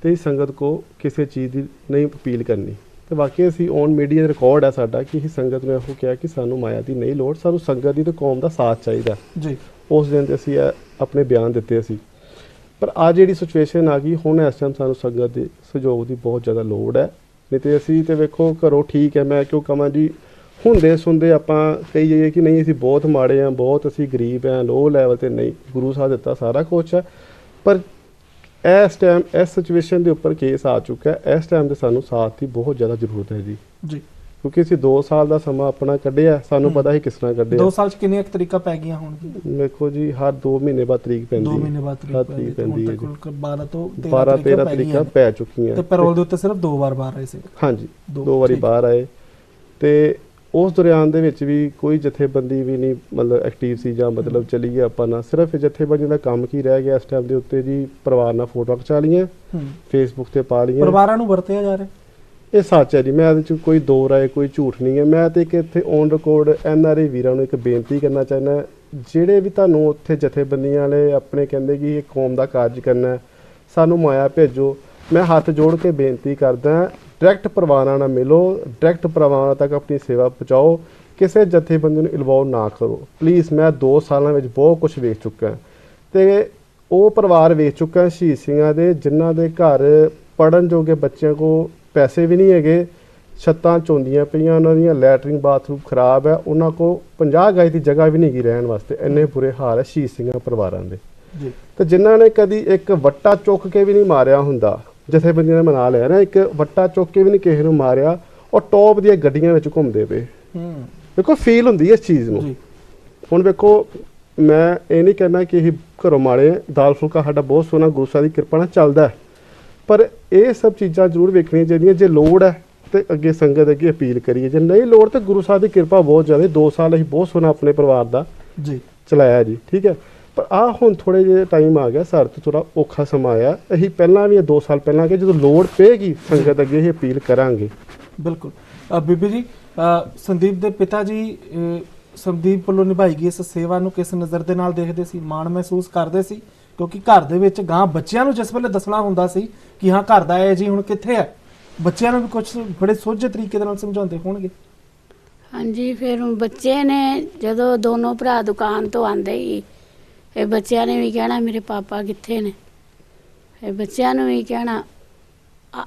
S2: ਤੇ ਇਸ ਸੰਗਤ ਕੋ ਕਿਸੇ ਚੀਜ਼ ਦੀ ਨਹੀਂ ਅਪੀਲ ਕਰਨੀ। ਤੇ ਵਾਕਈ ਅਸੀਂ ਔਨ ਮੀਡੀਆ ਰਿਕਾਰਡ ਹੈ ਸਾਡਾ ਕਿ ਇਹ ਸੰਗਤ ਨੇ ਉਹ ਕਿਹਾ ਕਿ ਸਾਨੂੰ ਮਾਇਆ ਦੀ ਨਹੀਂ ਲੋੜ ਸਾਨੂੰ ਸੰਗਤ ਦੀ ਤੇ ਕੌਮ ਦਾ ਸਾਥ ਚਾਹੀਦਾ।
S1: ਜੀ।
S2: ਉਸ ਦਿਨ ਤੇ ਅਸੀਂ ਆਪਣੇ ਬਿਆਨ ਦਿੱਤੇ ਸੀ। ਪਰ ਆ ਜਿਹੜੀ ਸਿਚੁਏਸ਼ਨ ਆ ਗਈ, ਹੁਣ ਇਸ ਟਾਈਮ ਸਾਨੂੰ ਸੰਗਤ ਦੇ ਸਹਿਯੋਗ ਦੀ ਬਹੁਤ ਜ਼ਿਆਦਾ ਲੋੜ ਹੈ। ਨਹੀਂ ਤੇ ਅਸੀਂ ਤੇ ਵੇਖੋ ਘਰੋਂ ਠੀਕ ਹੈ, ਮੈਂ ਕਿਉਂ ਕਹਾਂ ਜੀ, ਹੁੰਦੇ ਸੁਣਦੇ ਆਪਾਂ ਕਹੀ ਜਾਈਏ ਕਿ ਨਹੀਂ, ਅਸੀਂ ਬਹੁਤ ਮਾੜੇ ਆ ਬਹੁਤ ਅਸੀਂ ਗਰੀਬ ਆ ਲੋ ਲੈਵਲ ਤੇ ਨਹੀਂ, ਗੁਰੂ ਸਾਹਿਬ ਦਿੱਤਾ ਸਾਰਾ ਕੁਝ ਹੈ। ਪਰ ਇਸ ਟਾਈਮ ਇਸ ਸਿਚੁਏਸ਼ਨ ਦੇ ਉੱਪਰ ਕੇਸ ਆ ਚੁੱਕਾ ਹੈ, ਇਸ ਟਾਈਮ ਤੇ ਸਾਨੂੰ ਸਾਥ ਦੀ ਬਹੁਤ ਜ਼ਿਆਦਾ ਜ਼ਰੂਰਤ ਹੈ ਜੀ।
S1: ਜੀ।
S2: ਕਿਉਂਕਿ ਅਸੀਂ 2 ਸਾਲ ਦਾ ਸਮਾਂ ਆਪਣਾ ਕੱਢਿਆ ਸਾਨੂੰ। ਪਤਾ ਹੀ ਕਿਸ ਤਰ੍ਹਾਂ ਕੱਢਿਆ।
S1: 2 ਸਾਲ ਚ ਕਿੰਨੀਆਂ ਤਰੀਕਾ ਪੈ ਗਈਆਂ ਹੋਣਗੀਆਂ
S2: ਵੇਖੋ ਜੀ ਹਰ 2 ਮਹੀਨੇ ਬਾਅਦ ਤਰੀਕ ਪੈਂਦੀ
S1: 2
S2: ਹੈ।
S1: ਮਹੀਨੇ ਬਾਅਦ ਤਰੀਕ ਪੈਂਦੀ ਹੈ ਹੁਣ ਤੱਕ 12 ਤੋਂ
S2: 12 13
S1: ਪੈ
S2: ਤਰੀਕਾਂ ਪੈ ਚੁੱਕੀਆਂ।
S1: ਤੇ ਪੈਰੋਲ ਦੇ ਉੱਤੇ ਸਿਰਫ ਦੋ ਵਾਰ ਬਾਹਰ ਆਏ ਸੀ।
S2: ਹਾਂਜੀ
S1: ਦੋ,
S2: ਵਾਰੀ। ਬਾਹਰ ਆਏ। ਤੇ ਉਸ ਦੌਰਾਨ ਦੇ ਵਿੱਚ ਵੀ ਕੋਈ ਜਥੇਬੰਦੀ ਵੀ ਨਹੀਂ ਮਤਲਬ ਐਕਟਿਵ ਸੀ ਜਾਂ ਮਤਲਬ ਚਲੀ ਗਿਆ ਆਪਾਂ ਨਾ ਸਿਰਫ ਜਥੇਬੰਦੀ ਦਾ ਕੰਮ ਕੀ ਰਹਿ ਗਿਆ ਇਸ ਟਾਈਮ ਦੇ ਉੱਤੇ ਜੀ ਪਰਿਵਾਰ ਨਾਲ ਫੋਟੋਆਂ ਖਿਚਾ ਲਈਆਂ ਫੇਸਬੁੱਕ ਤੇ ਪਾ ਲਈਆਂ।
S1: ਪਰਿਵਾਰਾਂ ਨੂੰ ਵਰਤਿਆ ਜਾ ਰਿਹਾ।
S2: ਇਹ ਸੱਚ ਹੈ ਜੀ, ਮੈਂ ਇਹਦੇ ਚ ਕੋਈ ਦੋ ਰਾਏ, ਕੋਈ ਝੂਠ ਨਹੀਂ ਹੈ। ਮੈਂ ਤੇ ਇੱਕ ਇੱਥੇ on record N R I ਵੀਰਾਂ ਨੂੰ ਇੱਕ ਬੇਨਤੀ ਕਰਨਾ ਚਾਹੁੰਦਾ ਜਿਹੜੇ ਵੀ ਤੁਹਾਨੂੰ ਉੱਥੇ ਜਥੇਬੰਦੀਆਂ ਵਾਲੇ ਆਪਣੇ ਕਹਿੰਦੇ ਕਿ ਇਹ ਕੌਮ ਦਾ ਕਾਰਜ ਕਰਨਾ ਸਾਨੂੰ ਮਾਇਆ ਭੇਜੋ। ਮੈਂ ਹੱਥ ਜੋੜ ਕੇ ਬੇਨਤੀ ਕਰਦਾ ਡਾਇਰੈਕਟ ਪਰਿਵਾਰਾਂ ਨਾਲ ਮਿਲੋ ਡਾਇਰੈਕਟ ਪਰਿਵਾਰਾਂ ਤੱਕ ਆਪਣੀ ਸੇਵਾ ਪਹੁੰਚਾਓ, ਕਿਸੇ ਜਥੇਬੰਦੀ ਨੂੰ ਇਨਵੋਲਵ ਨਾ ਕਰੋ। ਪਲੀਜ਼ ਮੈਂ 2 ਸਾਲਾਂ ਵਿੱਚ ਬਹੁਤ ਕੁਝ ਵੇਖ ਚੁੱਕਾ ਹਾਂ। ਤੇ ਉਹ ਪਰਿਵਾਰ ਵੇਖ ਚੁੱਕਾ ਸ਼ਹੀਦ ਸਿੰਘਾਂ ਦੇ, ਜਿਨ੍ਹਾਂ ਦੇ ਘਰ ਪੜਨ ਜੋਗੇ ਬੱਚਿਆਂ ਕੋ ਪੈਸੇ ਵੀ ਨਹੀਂ ਹੈਗੇ ਛੱਤਾਂ ਚੋਂਦੀਆਂ ਪਈਆਂ ਉਹਨਾਂ ਦੀਆਂ ਲੈਟਰਿੰਗ ਬਾਥਰੂਮ ਖਰਾਬ ਹੈ ਉਹਨਾਂ ਕੋ 50 ਗਜ ਦੀ ਜਗ੍ਹਾ ਵੀ ਨਹੀਂ ਗੀ ਰਹਿਣ ਵਾਸਤੇ ਇੰਨੇ ਬੁਰੇ ਹਾਲ ਹੈ ਸ਼ਹੀਦ ਸਿੰਘਾਂ ਪਰਿਵਾਰਾਂ ਦੇ।
S1: ਜੀ।
S2: ਤੇ ਜਿਨ੍ਹਾਂ ਨੇ ਕਦੀ ਇੱਕ ਵੱਟਾ ਚੁੱਕ ਕੇ ਵੀ ਨਹੀਂ ਮਾਰਿਆ ਹੁੰਦਾ ਜਥੇਬੰਦੀਆਂ ਨੇ ਮਨਾ ਲਿਆ ਨਾ ਇੱਕ ਵੱਟਾ ਚੁੱਕ ਕੇ ਵੀ ਨਹੀਂ ਕਿਸੇ ਨੂੰ ਮਾਰਿਆ ਉਹ ਟੌਪ ਦੀਆਂ ਗੱਡੀਆਂ ਵਿੱਚ ਘੁੰਮਦੇ ਪਏ।
S1: ਹੂੰ।
S2: ਵੇਖੋ ਫੀਲ ਹੁੰਦੀ ਹੈ ਇਸ ਚੀਜ਼ ਨੂੰ।
S1: ਜੀ।
S2: ਹੁਣ ਵੇਖੋ ਮੈਂ ਇਹ ਨਹੀਂ ਕਹਿਣਾ ਕਿ ਇਹ ਘਰੋਂ ਆ। ਦਾਲ ਫੁਲਕਾ ਸਾਡਾ ਬਹੁਤ ਸੋਹਣਾ ਗੁਰੂ ਸਾਹਿਬ ਦੀ ਕਿਰਪਾ ਨਾਲ ਚੱਲਦਾ ਹੈ। ਪਰ ਇਹ ਸਭ ਚੀਜ਼ਾਂ ਜ਼ਰੂਰ ਵੇਖਣੀਆਂ ਚਾਹੀਦੀਆਂ ਜੇ ਲੋੜ ਹੈ ਤੇ ਅੱਗੇ ਸੰਗਤ ਅੱਗੇ ਅਪੀਲ ਕਰੀਏ। ਜੇ ਨਹੀਂ ਲੋੜ ਤੇ ਗੁਰੂ ਸਾਹਿਬ ਦੀ ਕਿਰਪਾ ਬਹੁਤ ਜ਼ਿਆਦਾ 2 ਸਾਲ ਅਸੀਂ ਬਹੁਤ ਸੋਹਣਾ ਆਪਣੇ ਪਰਿਵਾਰ ਦਾ
S1: ਜੀ।
S2: ਚਲਾਇਆ ਜੀ ਠੀਕ ਹੈ। ਪਰ ਆ ਹੁਣ ਥੋੜੇ ਜਿਹੇ ਟਾਈਮ ਆ ਗਿਆ ਸਾਡੇ ਤੋਂ ਥੋੜਾ ਔਖਾ ਸਮਾਂ ਆਇਆ। ਅਸੀਂ ਪਹਿਲਾਂ ਵੀ 2 ਸਾਲ ਪਹਿਲਾਂ ਕਿ ਜਦੋਂ ਲੋੜ ਪਏਗੀ ਸੰਗਤ ਅੱਗੇ ਇਹ ਅਪੀਲ ਕਰਾਂਗੇ।
S1: ਬਿਲਕੁਲ। ਬੀਬੀ ਜੀ ਸੰਦੀਪ ਦੇ ਪਿਤਾ ਜੀ ਸੰਦੀਪ ਵੱਲੋਂ ਨਿਭਾਈ ਗਈ ਇਸ ਸੇਵਾ ਨੂੰ ਕਿਸ ਨਜ਼ਰ ਦੇ ਨਾਲ ਦੇਖਦੇ ਸੀ ਮਾਣ ਮਹਿਸੂਸ ਕਰਦੇ ਸੀ? ਕਿਉਂਕਿ ਘਰ ਦੇ ਵਿੱਚ ਗਾਂ ਬੱਚਿਆਂ ਨੂੰ ਜਿਸ ਵੇਲੇ ਦੱਸਣਾ ਹੁੰਦਾ ਸੀ ਕਿ ਹਾਂ ਘਰ ਦਾ ਹੈ ਜੀ ਹੁਣ ਕਿੱਥੇ ਹੈ, ਬੱਚਿਆਂ ਨੂੰ ਵੀ ਕੁਝ ਬੜੇ ਸੋਝੇ ਤਰੀਕੇ ਦੇ ਨਾਲ ਸਮਝਾਉਂਦੇ ਹੋਣਗੇ।
S3: ਹਾਂਜੀ, ਫਿਰ ਬੱਚੇ ਨੇ ਜਦੋਂ ਦੋਨੋਂ ਭਰਾ ਦੁਕਾਨ ਤੋਂ ਆਂਦੇ ਹੀ ਇਹ ਬੱਚਿਆਂ ਨੇ ਵੀ ਕਹਿਣਾ, ਮੇਰੇ ਪਾਪਾ ਕਿੱਥੇ ਨੇ? ਇਹ ਬੱਚਿਆਂ ਨੂੰ ਵੀ ਕਹਿਣਾ,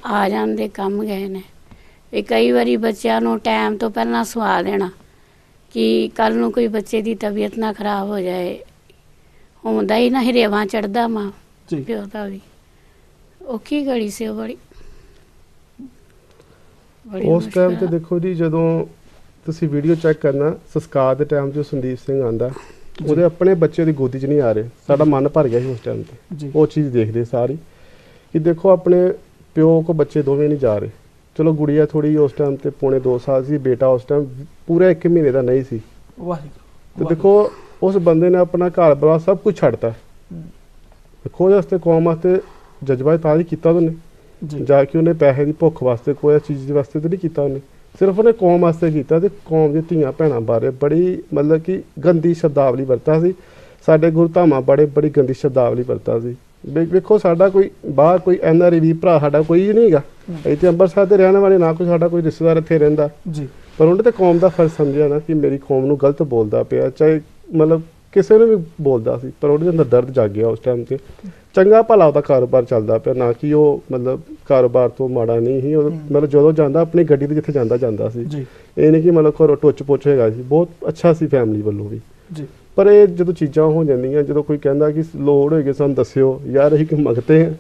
S3: ਆ- ਜਾਂਦੇ ਕੰਮ ਗਏ ਨੇ। ਵੀ ਕਈ ਵਾਰੀ ਬੱਚਿਆਂ ਨੂੰ ਟਾਈਮ ਤੋਂ ਪਹਿਲਾਂ ਸਵਾ ਦੇਣਾ ਕਿ ਕੱਲ ਨੂੰ ਕੋਈ ਬੱਚੇ ਦੀ ਤਬੀਅਤ ਨਾ ਖਰਾਬ ਹੋ ਜਾਏ ਹੁੰਦਾ ਹੀ ਨਾ ਹਿਰੇਵਾਂ ਚੜਦਾ ਮਾਂ
S1: ਜੀ।
S3: ਪਿਓ ਦਾ ਵੀ। ਔਖੀ ਘੜੀ ਸੀ ਉਹ ਬੜੀ। ਬੜੀ
S2: ਉਸ ਟਾਈਮ ਤੇ
S3: ਮੁਸ਼ਕਿਲ।
S2: ਦੇਖੋ ਜੀ ਜਦੋਂ ਤੁਸੀਂ ਵੀਡੀਓ ਚੈੱਕ ਕਰਨਾ ਸੰਸਕਾਰ ਦੇ ਟਾਈਮ 'ਚ ਸੰਦੀਪ ਸਿੰਘ ਆਂਦਾ ਉਹਦੇ ਆਪਣੇ ਬੱਚੇ ਦੀ ਗੋਦੀ 'ਚ ਨਹੀਂ ਆ ਰਹੇ। ਸਾਡਾ ਮਨ ਭਰ ਗਿਆ ਸੀ ਉਸ ਟਾਈਮ ਤੇ।
S1: ਜੀ।
S2: ਉਹ ਚੀਜ਼ ਦੇਖਦੇ ਸਾਰੀ। ਕਿ ਦੇਖੋ ਆਪਣੇ ਪਿਓ ਕੋ ਬੱਚੇ ਦੋਵੇਂ ਨਹੀਂ ਜਾ ਰਹੇ। ਚਲੋ ਗੁੜੀਆ ਥੋੜੀ ਉਸ ਟਾਈਮ ਤੇ ਪੌਣੇ 2 ਸਾਲ ਸੀ ਬੇਟਾ ਉਸ ਟਾਈਮ ਪੂਰਾ 1 ਮਹੀਨੇ ਦਾ ਨਹੀਂ ਸੀ।
S1: ਵਾਹਿਗੁਰੂ।
S2: ਤੇ ਦੇਖੋ ਉਸ ਬੰਦੇ ਨੇ ਆਪਣਾ ਘਰ ਬਾਰ ਸਭ ਕੁਝ ਛੱਡਤਾ। ਉਹਦੇ ਵਾਸਤੇ ਕੌਮ ਵਾਸਤੇ ਜਜ਼ਬਾ ਤਾਂ ਹੀ ਕੀਤਾ ਉਹਨੇ।
S1: ਜੀ।
S2: ਜਾ ਕੇ ਉਹਨੇ ਪੈਸੇ ਦੀ ਭੁੱਖ ਵਾਸਤੇ ਕੋਈ ਚੀਜ਼ ਦੇ ਵਾਸਤੇ ਤੇ ਨਹੀਂ ਕੀਤਾ ਉਹਨੇ। ਸਿਰਫ ਉਹਨੇ ਕੌਮ ਵਾਸਤੇ ਕੀਤਾ ਤੇ ਕੌਮ ਦੀ ਧੀਆਂ ਭੈਣਾਂ ਬਾਰੇ ਬੜੀ ਮਤਲਬ ਕਿ ਗੰਦੀ ਸ਼ਬਦਾਵਲੀ ਵਰਤਾ ਸੀ। ਸਾਡੇ ਗੁਰੂ ਧਾਮਾਂ ਬੜੇ ਬੜੀ ਗੰਦੀ ਸ਼ਬਦਾਵਲੀ ਵਰਤਾ ਸੀ। ਵੇਖੋ ਸਾਡਾ ਕੋਈ ਬਾਹਰ ਕੋਈ ਐਨਆਰਈ ਵੀ ਭਰਾ ਸਾਡਾ ਕੋਈ ਨਹੀਂਗਾ
S1: ਹੂੰ।
S2: ਇੱਥੇ ਅੰਮ੍ਰਿਤਸਰ ਦੇ ਰਹਿਣ ਵਾਲੇ ਨਾ ਕੋਈ ਸਾਡਾ ਕੋਈ ਰਿਸ਼ਤੇਦਾਰ ਇੱਥੇ ਰਹਿੰਦਾ।
S1: ਜੀ।
S2: ਪਰ ਉਹਨੇ ਤੇ ਕੌਮ ਦਾ ਫਰਜ਼ ਸਮਝਿਆ ਨਾ ਕਿ ਮੇਰੀ ਕੌਮ ਨੂੰ ਗਲਤ ਬੋਲਦਾ ਪਿਆ ਚਾਹੇ ਮਤਲਬ ਕਿਸੇ ਨੂੰ ਵੀ ਬੋਲਦਾ ਸੀ ਪਰ ਉਹਦੇ ਅੰਦਰ ਦਰਦ ਜਾਗ ਗਿਆ ਉਸ ਟਾਈਮ ਤੇ। ਚੰਗਾ ਭਲਾ ਉਹਦਾ ਕਾਰੋਬਾਰ ਚੱਲਦਾ ਪਿਆ ਨਾ ਕਿ ਉਹ ਮਤਲਬ ਕਾਰੋਬਾਰ ਤੋਂ ਮਾੜਾ ਨਹੀਂ ਸੀ ਉਹ। ਮਤਲਬ ਜਦੋਂ ਜਾਂਦਾ ਆਪਣੀ ਗੱਡੀ ਤੇ ਜਿੱਥੇ ਜਾਂਦਾ ਜਾਂਦਾ ਸੀ। ਇਹ ਨਹੀਂ ਕਿ ਮਤਲਬ ਘਰੋਂ ਟੁੱਚ ਪੁੱਛ ਹੈਗਾ ਸੀ ਬਹੁਤ ਅੱਛਾ ਸੀ ਫੈਮਿਲੀ ਵੱਲੋਂ ਵੀ।
S1: ਜੀ।
S2: ਪਰ ਇਹ ਜਦੋਂ ਚੀਜ਼ਾਂ ਹੋ ਜਾਂਦੀਆਂ ਜਦੋਂ ਕੋਈ ਕਹਿੰਦਾ ਕਿ ਲੋੜ ਹੋਏਗੀ ਸਾਨੂੰ ਦੱਸਿਓ ਯਾਰ ਅਸੀਂ ਕਿ ਮੰਗਤੇ ਹਾਂ।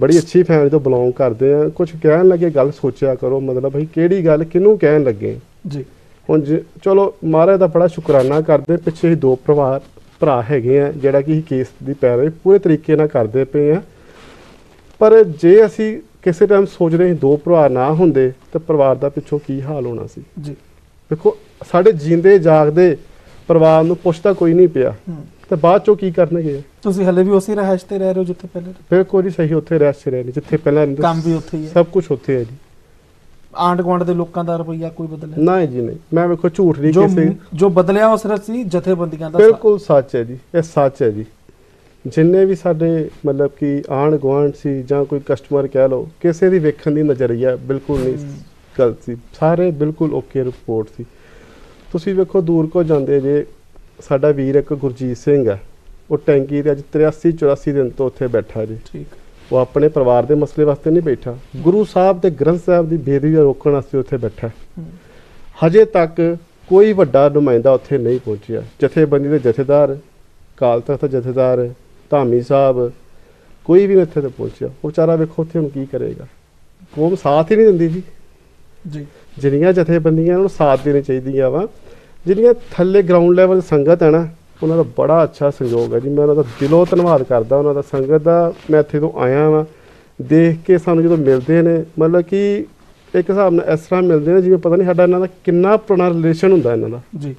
S2: ਬੜੀ ਅੱਛੀ ਫੈਮਿਲੀ ਤੋਂ ਬਿਲੋਂਗ ਕਰਦੇ ਆ। ਕੁਝ ਕਹਿਣ ਲੱਗੇ ਗੱਲ ਸੋਚਿਆ ਕਰੋ ਮਤਲਬ ਅਸੀਂ ਕਿਹੜੀ ਗੱਲ ਕਿਹਨੂੰ ਕਹਿਣ ਲੱਗੇ?
S1: ਜੀ।
S2: ਹੁਣ ਚਲੋ ਮਹਾਰਾਜ ਦਾ ਬੜਾ ਸ਼ੁਕਰਾਨਾ ਕਰਦੇ ਪਿੱਛੇ ਹੀ ਦੋ ਪਰਿਵਾਰ ਭਰਾ ਹੈਗੇ ਆ ਜਿਹੜਾ ਕਿ ਕੇਸ ਦੀ ਪੈਰਵੀ ਪੂਰੇ ਤਰੀਕੇ ਨਾਲ ਕਰਦੇ ਪਏ ਆ। ਪਰ ਜੇ ਅਸੀਂ ਕਿਸੇ ਟਾਈਮ ਸੋਚਦੇ ਸੀ ਦੋ ਭਰਾ ਨਾ ਹੁੰਦੇ ਤਾਂ ਪਰਿਵਾਰ ਦਾ ਪਿੱਛੋਂ ਕੀ ਹਾਲ ਹੋਣਾ ਸੀ?
S1: ਜੀ।
S2: ਦੇਖੋ ਸਾਡੇ ਜਿੰਦੇ ਜਾਗਦੇ ਪਰਿਵਾਰ ਨੂੰ ਪੁੱਛਦਾ ਕੋਈ ਨਹੀਂ ਪਿਆ।
S1: ਹੂੰ।
S2: ਤੇ ਬਾਅਦ ਚੋਂ ਕੀ ਕਰਨਗੇ?
S1: ਤੁਸੀਂ ਹਲੇ ਵੀ ਉਸੇ ਰਹਿਸ਼ ਤੇ ਰਹਿ ਰਹੇ ਹੋ ਜਿੱਥੇ ਪਹਿਲੇ?
S2: ਬਿਲਕੁਲ ਹੀ ਸਹੀ ਉੱਥੇ ਰਹਿ ਰਹੇ ਨੇ ਜਿੱਥੇ ਪਹਿਲਾਂ
S1: ਕੰਮ ਵੀ ਉੱਥੇ ਹੀ ਹੈ।
S2: ਸਭ ਕੁਝ ਉੱਥੇ ਹੈ ਜੀ।
S1: ਆਂਡ ਗੁਆਂਢ ਦੇ ਲੋਕਾਂ ਦਾ ਰਵਈਆ ਕੋਈ ਬਦਲਿਆ?
S2: ਨਹੀਂ ਜੀ ਨਹੀਂ। ਮੈਂ ਵੇਖੋ ਝੂਠ ਨਹੀਂ
S1: ਜੋ
S2: ਕਿਸੇ
S1: ਜੋ ਬਦਲਿਆ ਉਹ ਸਿਰਫ ਸੀ ਜਥੇਬੰਦੀਆਂ ਦਾ
S2: ਬਿਲਕੁਲ ਸੱਚ ਹੈ ਜੀ ਇਹ ਸੱਚ ਹੈ ਜੀ। ਜਿੰਨੇ ਵੀ ਸਾਡੇ ਮਤਲਬ ਕਿ ਆਣ ਗੁਆਂਢ ਸੀ ਜਾਂ ਕੋਈ ਕਸਟਮਰ ਕਹਿ ਲਓ ਕਿਸੇ ਦੀ ਵੇਖਣ ਦੀ ਨਜ਼ਰੀਆ ਬਿਲਕੁਲ ਨਹੀਂ। ਗਲਤ ਸੀ। ਸਾਰੇ ਬਿਲਕੁਲ ਓਕੇ ਰਿਪੋਰਟ ਸੀ। ਤੁਸੀਂ ਵੇਖੋ ਦੂਰ ਕੋ ਜਾਂਦੇ ਜੇ ਸਾਡਾ ਵੀਰ ਇੱਕ ਗੁਰਜੀਤ ਸਿੰਘ ਹੈ ਉਹ ਟੈਂਕੀ ਤੇ ਅੱਜ 83 84 ਦਿਨ ਤੋਂ ਉੱਥੇ ਬੈਠਾ ਜੀ।
S1: ਠੀਕ।
S2: ਉਹ ਆਪਣੇ ਪਰਿਵਾਰ ਦੇ ਮਸਲੇ ਵਾਸਤੇ ਨਹੀਂ ਬੈਠਾ। ਗੁਰੂ ਸਾਹਿਬ ਤੇ ਗ੍ਰੰਥ ਸਾਹਿਬ ਦੀ ਬੇਦਬੀ ਰੋਕਣ ਵਾਸਤੇ ਉੱਥੇ ਬੈਠਾ। ਹਜੇ ਤੱਕ ਕੋਈ ਵੱਡਾ ਨੁਮਾਇੰਦਾ ਉੱਥੇ ਨਹੀਂ ਪਹੁੰਚਿਆ। ਜਥੇਬੰਦੀ ਦੇ ਜਥੇਦਾਰ ਕਾਲ ਤਖਤ ਦੇ ਜਥੇਦਾਰ ਧਾਮੀ ਸਾਹਿਬ ਕੋਈ ਵੀ ਉੱਥੇ ਤੇ ਪਹੁੰਚਿਆ। ਉਹ ਵਿਚਾਰਾ ਵੇਖੋ ਉੱਥੇ ਹੁਣ ਕੀ ਕਰੇਗਾ। ਕੌਮ ਸਾਥ ਹੀ ਨਹੀਂ ਦਿੰਦੀ ਜੀ।
S1: ਜੀ।
S2: ਜਿਹੜੀਆਂ ਜਥੇਬੰਦੀਆਂ ਨੂੰ ਸਾਥ ਦੇਣੇ ਚਾਹੀਦੀਆਂ ਵਾ ਜਿਹੜੀਆਂ ਥੱਲੇ ਗਰਾਊਂਡ ਲੈਵਲ ਸੰਗਤ ਹੈ ਨਾ ਉਹਨਾਂ ਦਾ ਬੜਾ ਅੱਛਾ ਸਹਿਯੋਗ ਹੈ ਜੀ। ਮੈਂ ਉਹਨਾਂ ਦਾ ਦਿਲੋਂ ਧੰਨਵਾਦ ਕਰਦਾ ਉਹਨਾਂ ਦਾ ਸੰਗਤ ਦਾ ਮੈਂ ਇੱਥੇ ਤੋਂ ਆਇਆ ਵਾਂ। ਦੇਖ ਕੇ ਸਾਨੂੰ ਜਦੋਂ ਮਿਲਦੇ ਨੇ ਮਤਲਬ ਕਿ ਇੱਕ ਹਿਸਾਬ ਨਾਲ ਇਸ ਤਰ੍ਹਾਂ ਮਿਲਦੇ ਨੇ ਜਿਵੇਂ ਪਤਾ ਨਹੀਂ ਸਾਡਾ ਇਹਨਾਂ ਦਾ ਕਿੰਨਾ ਪੁਰਾਣਾ ਰਿਲੇਸ਼ਨ ਹੁੰਦਾ ਇਹਨਾਂ ਦਾ।
S1: ਜੀ।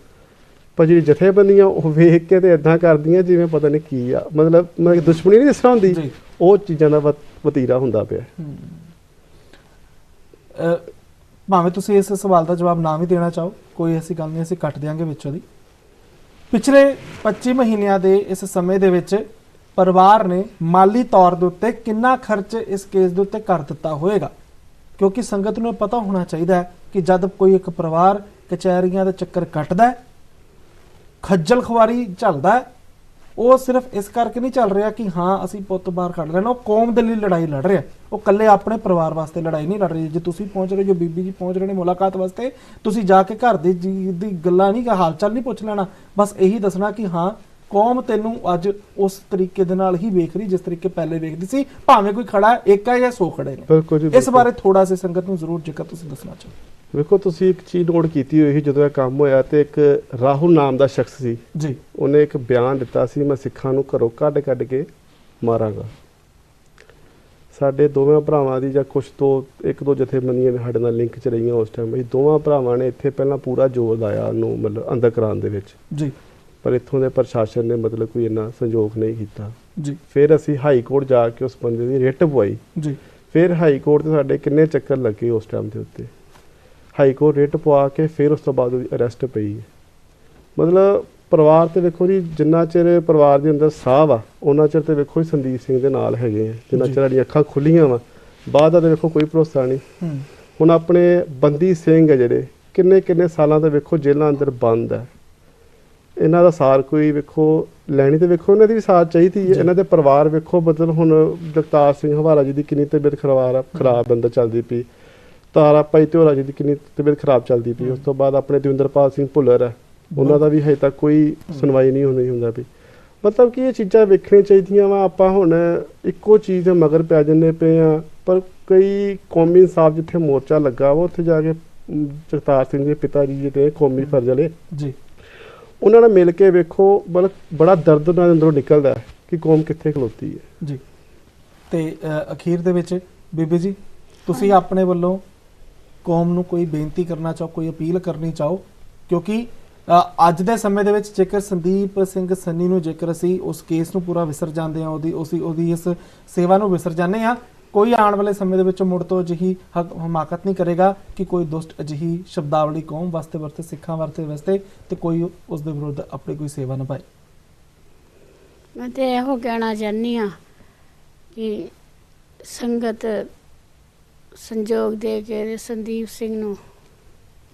S2: ਪਰ ਜਿਹੜੀ ਜਥੇਬੰਦੀਆਂ ਉਹ ਵੇਖ ਕੇ ਤੇ ਇਦਾਂ ਕਰਦੀਆਂ ਜਿਵੇਂ ਪਤਾ ਨਹੀਂ ਕੀ ਆ। ਮਤਲਬ ਮਤਲਬ ਦੁਸ਼ਮਣੀ ਨਹੀਂ ਇਸ ਤਰ੍ਹਾਂ ਹੁੰਦੀ ਉਹ ਚੀਜ਼ਾਂ ਦਾ ਵਤ- ਵਤੀਰਾ ਹੁੰਦਾ ਪਿਆ।
S1: ਭਾਵੇਂ ਤੁਸੀਂ ਇਸ ਸਵਾਲ ਦਾ ਜਵਾਬ ਨਾ ਵੀ ਦੇਣਾ ਚਾਹੋ ਕੋਈ ਐਸੀ ਗੱਲ ਨਹੀਂ ਅਸੀਂ ਕੱਟ ਦਿਆਂਗੇ ਵਿੱਚੋਂ ਦੀ। ਪਿਛਲੇ 25 ਮਹੀਨਿਆਂ ਦੇ ਇਸ ਸਮੇਂ ਦੇ ਵਿੱਚ ਪਰਿਵਾਰ ਨੇ ਮਾਲੀ ਤੌਰ ਦੇ ਉੱਤੇ ਕਿੰਨਾ ਖਰਚ ਇਸ ਕੇਸ ਦੇ ਉੱਤੇ ਕਰ ਦਿੱਤਾ ਹੋਵੇਗਾ? ਕਿਉਂਕਿ ਸੰਗਤ ਨੂੰ ਇਹ ਪਤਾ ਹੋਣਾ ਚਾਹੀਦਾ ਹੈ ਕਿ ਜਦ ਕੋਈ ਇੱਕ ਪਰਿਵਾਰ ਕਚਹਿਰੀਆਂ ਦਾ ਚੱਕਰ ਕੱਟਦਾ ਹੈ, ਖੱਜਲ ਖਵਾਰੀ ਝੱਲਦਾ ਹੈ ਉਹ ਸਿਰਫ ਇਸ ਕਰਕੇ ਨਹੀਂ ਚੱਲ ਰਿਹਾ ਕਿ ਹਾਂ ਅਸੀਂ ਪੁੱਤ ਬਾਹਰ ਕੱਢ ਲੈਣਾ ਉਹ ਕੌਮ ਦੇ ਲਈ ਲੜਾਈ ਲੜ ਰਿਹਾ। ਉਹ ਇਕੱਲੇ ਆਪਣੇ ਪਰਿਵਾਰ ਵਾਸਤੇ ਲੜਾਈ ਨਹੀਂ ਲੜ ਰਹੀ। ਜੇ ਤੁਸੀਂ ਪਹੁੰਚ ਰਹੇ ਜੋ ਬੀਬੀ ਜੀ ਪਹੁੰਚ ਰਹੇ ਨੇ ਮੁਲਾਕਾਤ ਵਾਸਤੇ ਤੁਸੀਂ ਜਾ ਕੇ ਘਰ ਦੀ ਜੀ ਦੀ ਗੱਲਾਂ ਨਹੀਂ ਕਿ ਹਾਲ ਚਾਲ ਨਹੀਂ ਪੁੱਛ ਲੈਣਾ। ਬਸ ਇਹੀ ਦੱਸਣਾ ਕਿ ਹਾਂ ਕੌਮ ਤੈਨੂੰ ਅੱਜ ਉਸ ਤਰੀਕੇ ਦੇ ਨਾਲ ਹੀ ਵੇਖ ਰਹੀ ਜਿਸ ਤਰੀਕੇ ਪਹਿਲੇ ਵੇਖਦੀ ਸੀ। ਭਾਵੇਂ ਕੋਈ ਖੜਾ ਹੈ ਜਾਂ ਸੌ ਖੜੇ ਨੇ। ਇਸ। ਬਾਰੇ ਥੋੜਾ ਸੇ ਸੰਗਤ ਨੂੰ ਜ਼ਰੂਰ ਜੇਕਰ ਤੁਸੀਂ ਦੱਸਣਾ ਚਾਹੋ।
S2: ਵੇਖੋ ਤੁਸੀਂ ਇੱਕ ਚੀਜ਼ ਨੋਟ ਕੀਤੀ ਹੋਈ ਸੀ ਜਦੋਂ ਇਹ ਕੰਮ ਹੋਇਆ ਤੇ ਇੱਕ ਰਾਹੁਲ ਨਾਮ ਦਾ ਸ਼ਖਸ ਸੀ।
S1: ਜੀ।
S2: ਉਹਨੇ ਇੱਕ ਬਿਆਨ ਦਿੱਤਾ ਸੀ ਮੈਂ ਸਿੱਖਾਂ ਨੂੰ ਘਰੋਂ ਕੱਢ ਕੱਢ ਕੇ ਮਾਰਾਂਗਾ। ਸਾਡੇ ਦੋਵੇਂ ਭਰਾਵਾਂ ਦੀ ਜਾਂ ਕੁਝ ਤੋਂ ਇੱਕ ਦੋ ਜਥੇਬੰਦੀਆਂ ਨੇ ਸਾਡੇ ਨਾਲ ਲਿੰਕ 'ਚ ਰਹੀਆਂ ਉਸ ਟਾਈਮ ਅਸੀਂ ਦੋਵਾਂ ਭਰਾਵਾਂ ਨੇ ਇੱਥੇ ਪਹਿਲਾਂ ਪੂਰਾ ਜ਼ੋਰ ਲਾਇਆ ਉਹਨੂੰ ਮਤਲਬ ਅੰਦਰ ਕਰਾਉਣ ਦੇ ਵਿੱਚ।
S1: ਜੀ।
S2: ਪਰ ਇੱਥੋਂ ਦੇ ਪ੍ਰਸ਼ਾਸਨ ਨੇ ਮਤਲਬ ਕੋਈ ਇੰਨਾ ਸੰਯੋਗ ਨਹੀਂ ਕੀਤਾ।
S1: ਜੀ।
S2: ਫਿਰ ਅਸੀਂ ਹਾਈ ਕੋਰਟ ਜਾ ਕੇ ਉਸ ਬੰਦੇ ਦੀ ਰਿਟ ਪਵਾਈ
S1: ਜੀ।
S2: ਫਿਰ ਹਾਈ ਕੋਰਟ ਤੇ ਸਾਡੇ ਕਿੰਨੇ ਚੱਕਰ ਲੱਗੇ ਉਸ ਟਾਈਮ ਦੇ ਉੱਤੇ। ਹਾਈ ਕੋਰਟ ਰਿਟ ਪਵਾ ਕੇ ਫਿਰ ਉਸ ਤੋਂ ਬਾਅਦ ਉਹਦੀ ਅਰੈਸਟ ਪਈ ਹੈ। ਮਤਲਬ ਪਰਿਵਾਰ ਤੇ ਵੇਖੋ ਜੀ ਜਿੰਨਾ ਚਿਰ ਪਰਿਵਾਰ ਦੇ ਅੰਦਰ ਸਾਹ ਵਾ ਉਹਨਾਂ ਚਿਰ ਤੇ ਵੇਖੋ ਜੀ ਸੰਦੀਪ ਸਿੰਘ ਦੇ ਨਾਲ ਹੈਗੇ ਆ। ਜਿੰਨਾ। ਚਿਰ ਸਾਡੀਆਂ ਅੱਖਾਂ ਖੁੱਲੀਆਂ ਵਾ ਬਾਅਦ ਦਾ ਤੇ ਵੇਖੋ ਕੋਈ ਭਰੋਸਾ ਨਹੀਂ। ਹੁਣ ਆਪਣੇ ਬੰਦੀ ਸਿੰਘ ਹੈ ਜਿਹੜੇ ਕਿੰਨੇ ਕਿੰਨੇ ਸਾਲਾਂ ਤੋਂ ਵੇਖੋ ਜੇਲ੍ਹਾਂ ਅੰਦਰ ਬੰਦ ਹੈ ਇਹਨਾਂ ਦਾ ਸਾਰ ਕੋਈ ਵੇਖੋ ਲੈਣੀ ਤੇ ਵੇਖੋ ਇਹਨਾਂ ਦੀ ਵੀ ਸਾਥ ਚਾਹੀਦੀ ਹੈ। ਇਹਨਾਂ ਦੇ ਪਰਿਵਾਰ ਵੇਖੋ ਮਤਲਬ ਹੁਣ ਜਗਤਾਰ ਸਿੰਘ ਹਵਾਲਾ ਜੀ ਦੀ ਕਿੰਨੀ ਤਬੀਅਤ ਖਰਾਬ ਆ ਖਰਾਬ ਅੰਦਰ ਚੱਲਦੀ ਪਈ। ਤਾਰਾ ਭਾਈ ਤਿਉਰਾ ਜੀ ਦੀ ਕਿੰਨੀ ਤਬੀਅਤ ਖਰਾਬ ਚੱਲਦੀ ਪਈ ਉਸ ਤੋਂ ਬਾਅਦ ਆਪਣੇ ਦਵਿੰਦਰਪਾਲ ਸਿੰਘ ਭੁੱਲਰ ਹੈ। ਉਹਨਾਂ ਦਾ ਵੀ ਹਜੇ ਤੱਕ ਕੋਈ ਸੁਣਵਾਈ ਨਹੀਂ ਹੁੰਦੀ ਹੁੰਦਾ ਵੀ। ਮਤਲਬ ਕਿ ਇਹ ਚੀਜ਼ਾਂ ਵੇਖਣੀਆਂ ਚਾਹੀਦੀਆਂ ਵਾ ਆਪਾਂ ਹੁਣ ਇੱਕੋ ਚੀਜ਼ ਦੇ ਮਗਰ ਪੈ ਜੰਨੇ ਪਏ ਆ ਪਰ ਕਈ ਕੌਮੀ ਇਨਸਾਫ ਜਿੱਥੇ ਮੋਰਚਾ ਲੱਗਾ ਵਾ ਉੱਥੇ ਜਾ ਕੇ ਜਗਤਾਰ ਸਿੰਘ ਦੇ ਪਿਤਾ ਜੀ ਜਿਹੜੇ ਕੌਮੀ ਫਰਜ਼ ਵਾਲੇ
S1: ਜੀ।
S2: ਉਹਨਾਂ ਨਾਲ ਮਿਲ ਕੇ ਵੇਖੋ ਬੜਾ ਦਰਦ ਉਹਨਾਂ ਦੇ ਅੰਦਰੋਂ ਨਿਕਲਦਾ ਕਿ ਕੌਮ ਕਿੱਥੇ ਖਲੋਤੀ ਹੈ।
S1: ਜੀ। ਤੇ ਅਖੀਰ ਦੇ ਵਿੱਚ ਬੀਬੀ ਜੀ ਤੁਸੀਂ ਆਪਣੇ ਵੱਲੋਂ ਕੌਮ ਨੂੰ ਕੋਈ ਬੇਨਤੀ ਕਰਨਾ ਚਾਹੋ, ਕੋਈ ਅਪੀਲ ਕਰਨੀ ਚਾਹੋ, ਕਿਉਂਕਿ ਅੱਜ ਦੇ ਸਮੇਂ ਦੇ ਵਿੱਚ ਜੇਕਰ ਸੰਦੀਪ ਸਿੰਘ ਸੰਨੀ ਨੂੰ ਜੇਕਰ ਅਸੀਂ ਉਸ ਕੇਸ ਨੂੰ ਪੂਰਾ ਵਿਸਰ ਜਾਂਦੇ ਹਾਂ, ਉਹਦੀ, ਉਸੀ, ਉਹਦੀ ਇਸ ਸੇਵਾ ਨੂੰ ਵਿਸਰ ਜਾਂਦੇ ਹਾਂ, ਕੋਈ ਆਉਣ ਵਾਲੇ ਸਮੇਂ ਦੇ ਵਿੱਚ ਮੁੜ ਤੋਂ ਅਜਿਹੀ ਹਮਾਕਤ ਨਹੀਂ ਕਰੇਗਾ ਕਿ ਕੋਈ ਦੁਸ਼ਟ ਅਜਿਹੀ ਸ਼ਬਦਾਵਲੀ ਕੌਮ ਵਾਸਤੇ ਵਰਤੇ, ਸਿੱਖਾਂ ਵਾਸਤੇ ਵਾਸਤੇ ਤੇ ਕੋਈ ਉਸ ਦੇ ਵਿਰੁੱਧ ਆਪਣੀ ਕੋਈ ਸੇਵਾ ਨਿਭਾਏ
S3: ਮੈਂ ਤੇ ਇਹੋ ਕਹਿਣਾ ਚਾਹੁੰਦੀ ਆ ਕਿ ਸੰਗਤ ਸੰਜੋਗ ਦੇ ਕੇ ਸੰਦੀਪ ਸਿੰਘ ਨੂੰ